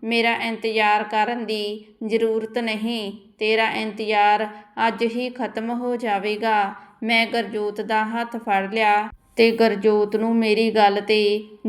ਮੇਰਾ ਇੰਤਜ਼ਾਰ ਕਰਨ ਦੀ ਜ਼ਰੂਰਤ ਨਹੀਂ। ਤੇਰਾ ਇੰਤਜ਼ਾਰ ਅੱਜ ਹੀ ਖਤਮ ਹੋ ਜਾਵੇਗਾ। ਮੈਂ ਗਰਜੋਤ ਦਾ ਹੱਥ ਫੜ ਲਿਆ ਤੇ ਗਰਜੋਤ ਨੂੰ ਮੇਰੀ ਗੱਲ ਤੇ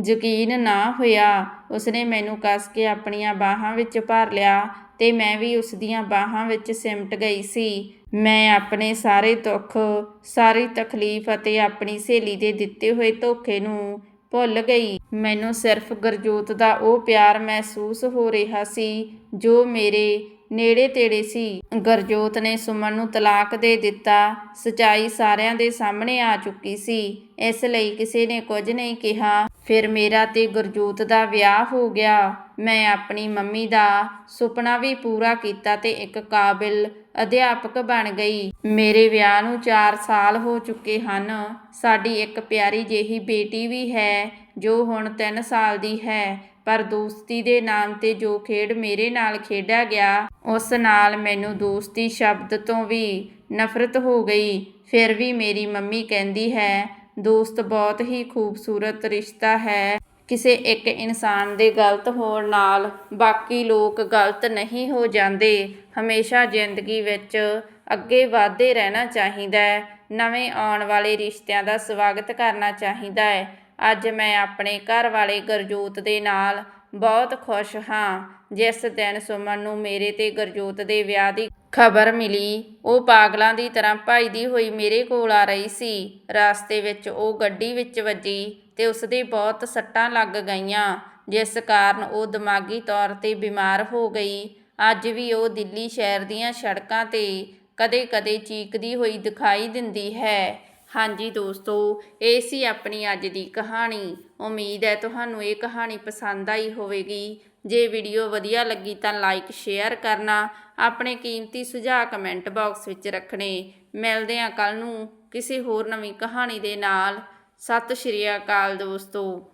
ਯਕੀਨ ਨਾ ਹੋਇਆ। ਉਸਨੇ ਮੈਨੂੰ ਕੱਸ ਕੇ ਆਪਣੀਆਂ ਬਾਹਾਂ ਵਿੱਚ ਭਰ ਲਿਆ ਤੇ ਮੈਂ ਵੀ ਉਸ ਦੀਆਂ ਬਾਹਾਂ ਵਿੱਚ ਸਿਮਟ ਗਈ ਸੀ। ਮੈਂ ਆਪਣੇ ਸਾਰੇ ਦੁੱਖ, ਸਾਰੀ ਤਕਲੀਫ ਅਤੇ ਆਪਣੀ ਸਹੇਲੀ ਦੇ ਦਿੱਤੇ ਹੋਏ ਧੋਖੇ ਨੂੰ ਭੁੱਲ ਗਈ। ਮੈਨੂੰ ਸਿਰਫ ਗੁਰਜੋਤ ਦਾ ਉਹ ਪਿਆਰ ਮਹਿਸੂਸ ਹੋ ਰਿਹਾ ਸੀ ਜੋ ਮੇਰੇ ਨੇੜੇ ਤੇੜੇ ਸੀ। ਗਰਜੋਤ ਨੇ ਸੁਮਨ ਨੂੰ ਤਲਾਕ ਦੇ ਦਿੱਤਾ। ਸਚਾਈ ਸਾਰਿਆਂ ਦੇ ਸਾਹਮਣੇ ਆ ਚੁੱਕੀ ਸੀ। ਇਸ ਲਈ ਕਿਸੇ ਨੇ ਕੁਝ ਨਹੀਂ ਕਿਹਾ। ਫਿਰ ਮੇਰਾ ਤੇ ਗੁਰਜੋਤ ਦਾ ਵਿਆਹ ਹੋ ਗਿਆ। ਮੈਂ ਆਪਣੀ ਮੰਮੀ ਦਾ ਸੁਪਨਾ ਵੀ ਪੂਰਾ ਕੀਤਾ ਤੇ ਇੱਕ ਕਾਬਿਲ ਅਧਿਆਪਕ ਬਣ ਗਈ। ਮੇਰੇ ਵਿਆਹ ਨੂੰ 4 ਸਾਲ ਹੋ ਚੁੱਕੇ ਹਨ। ਸਾਡੀ ਇੱਕ ਪਿਆਰੀ ਜਿਹੀ ਬੇਟੀ ਵੀ ਹੈ। ਜੋ ਹੁਣ 3 ਸਾਲ ਦੀ ਹੈ, ਪਰ ਦੋਸਤੀ ਦੇ ਨਾਮ ਤੇ ਜੋ ਖੇਡ ਮੇਰੇ ਨਾਲ ਖੇਡਿਆ ਗਿਆ, ਉਸ ਨਾਲ ਮੈਨੂੰ ਦੋਸਤੀ ਸ਼ਬਦ ਤੋਂ ਵੀ ਨਫ਼ਰਤ ਹੋ ਗਈ। ਫਿਰ ਵੀ ਮੇਰੀ ਮੰਮੀ ਕਹਿੰਦੀ ਹੈ, ਦੋਸਤ ਬਹੁਤ ਹੀ ਖੂਬਸੂਰਤ ਰਿਸ਼ਤਾ ਹੈ। ਕਿਸੇ ਇੱਕ ਇਨਸਾਨ ਦੇ ਗਲਤ ਹੋਣ ਨਾਲ ਬਾਕੀ ਲੋਕ ਗਲਤ ਨਹੀਂ ਹੋ ਜਾਂਦੇ। ਹਮੇਸ਼ਾ ਜ਼ਿੰਦਗੀ ਵਿੱਚ ਅੱਗੇ ਵਧਦੇ ਰਹਿਣਾ ਚਾਹੀਦਾ ਹੈ। ਨਵੇਂ ਆਉਣ ਵਾਲੇ ਰਿਸ਼ਤਿਆਂ ਦਾ ਸਵਾਗਤ ਕਰਨਾ ਚਾਹੀਦਾ ਹੈ। ਅੱਜ ਮੈਂ ਆਪਣੇ ਘਰ ਵਾਲੇ ਗਰਜੋਤ ਦੇ ਨਾਲ ਬਹੁਤ ਖੁਸ਼ ਹਾਂ। ਜਿਸ ਦਿਨ ਸੁਮਨ ਨੂੰ ਮੇਰੇ ਤੇ ਗਰਜੋਤ ਦੇ ਵਿਆਹ ਦੀ ਖਬਰ ਮਿਲੀ, ਉਹ ਪਾਗਲਾਂ ਦੀ ਤਰ੍ਹਾਂ ਭੱਜਦੀ ਹੋਈ ਮੇਰੇ ਕੋਲ ਆ ਰਹੀ ਸੀ। ਰਸਤੇ ਵਿੱਚ ਉਹ ਗੱਡੀ ਵਿੱਚ ਵੱਜੀ ਤੇ ਉਸ ਦੇ ਬਹੁਤ ਸੱਟਾਂ ਲੱਗ ਗਈਆਂ, ਜਿਸ ਕਾਰਨ ਉਹ ਦਿਮਾਗੀ ਤੌਰ ਤੇ ਬਿਮਾਰ ਹੋ ਗਈ। ਅੱਜ ਵੀ ਉਹ ਦਿੱਲੀ ਸ਼ਹਿਰ ਦੀਆਂ ਸੜਕਾਂ ਤੇ ਕਦੇ-ਕਦੇ ਚੀਕਦੀ ਹੋਈ ਦਿਖਾਈ ਦਿੰਦੀ ਹੈ। ਹਾਂਜੀ ਦੋਸਤੋ, ਇਹ ਸੀ ਆਪਣੀ ਅੱਜ ਦੀ ਕਹਾਣੀ। ਉਮੀਦ ਹੈ ਤੁਹਾਨੂੰ ਇਹ ਕਹਾਣੀ ਪਸੰਦ ਆਈ ਹੋਵੇਗੀ। ਜੇ ਵੀਡੀਓ ਵਧੀਆ ਲੱਗੀ ਤਾਂ ਲਾਈਕ, ਸ਼ੇਅਰ ਕਰਨਾ। ਆਪਣੇ ਕੀਮਤੀ ਸੁਝਾਅ ਕਮੈਂਟ ਬਾਕਸ ਵਿੱਚ ਰੱਖਣੇ। ਮਿਲਦੇ ਹਾਂ ਕੱਲ ਨੂੰ ਕਿਸੇ ਹੋਰ ਨਵੀਂ ਕਹਾਣੀ ਦੇ ਨਾਲ। ਸਤਿ ਸ਼੍ਰੀ ਅਕਾਲ ਦੋਸਤੋ।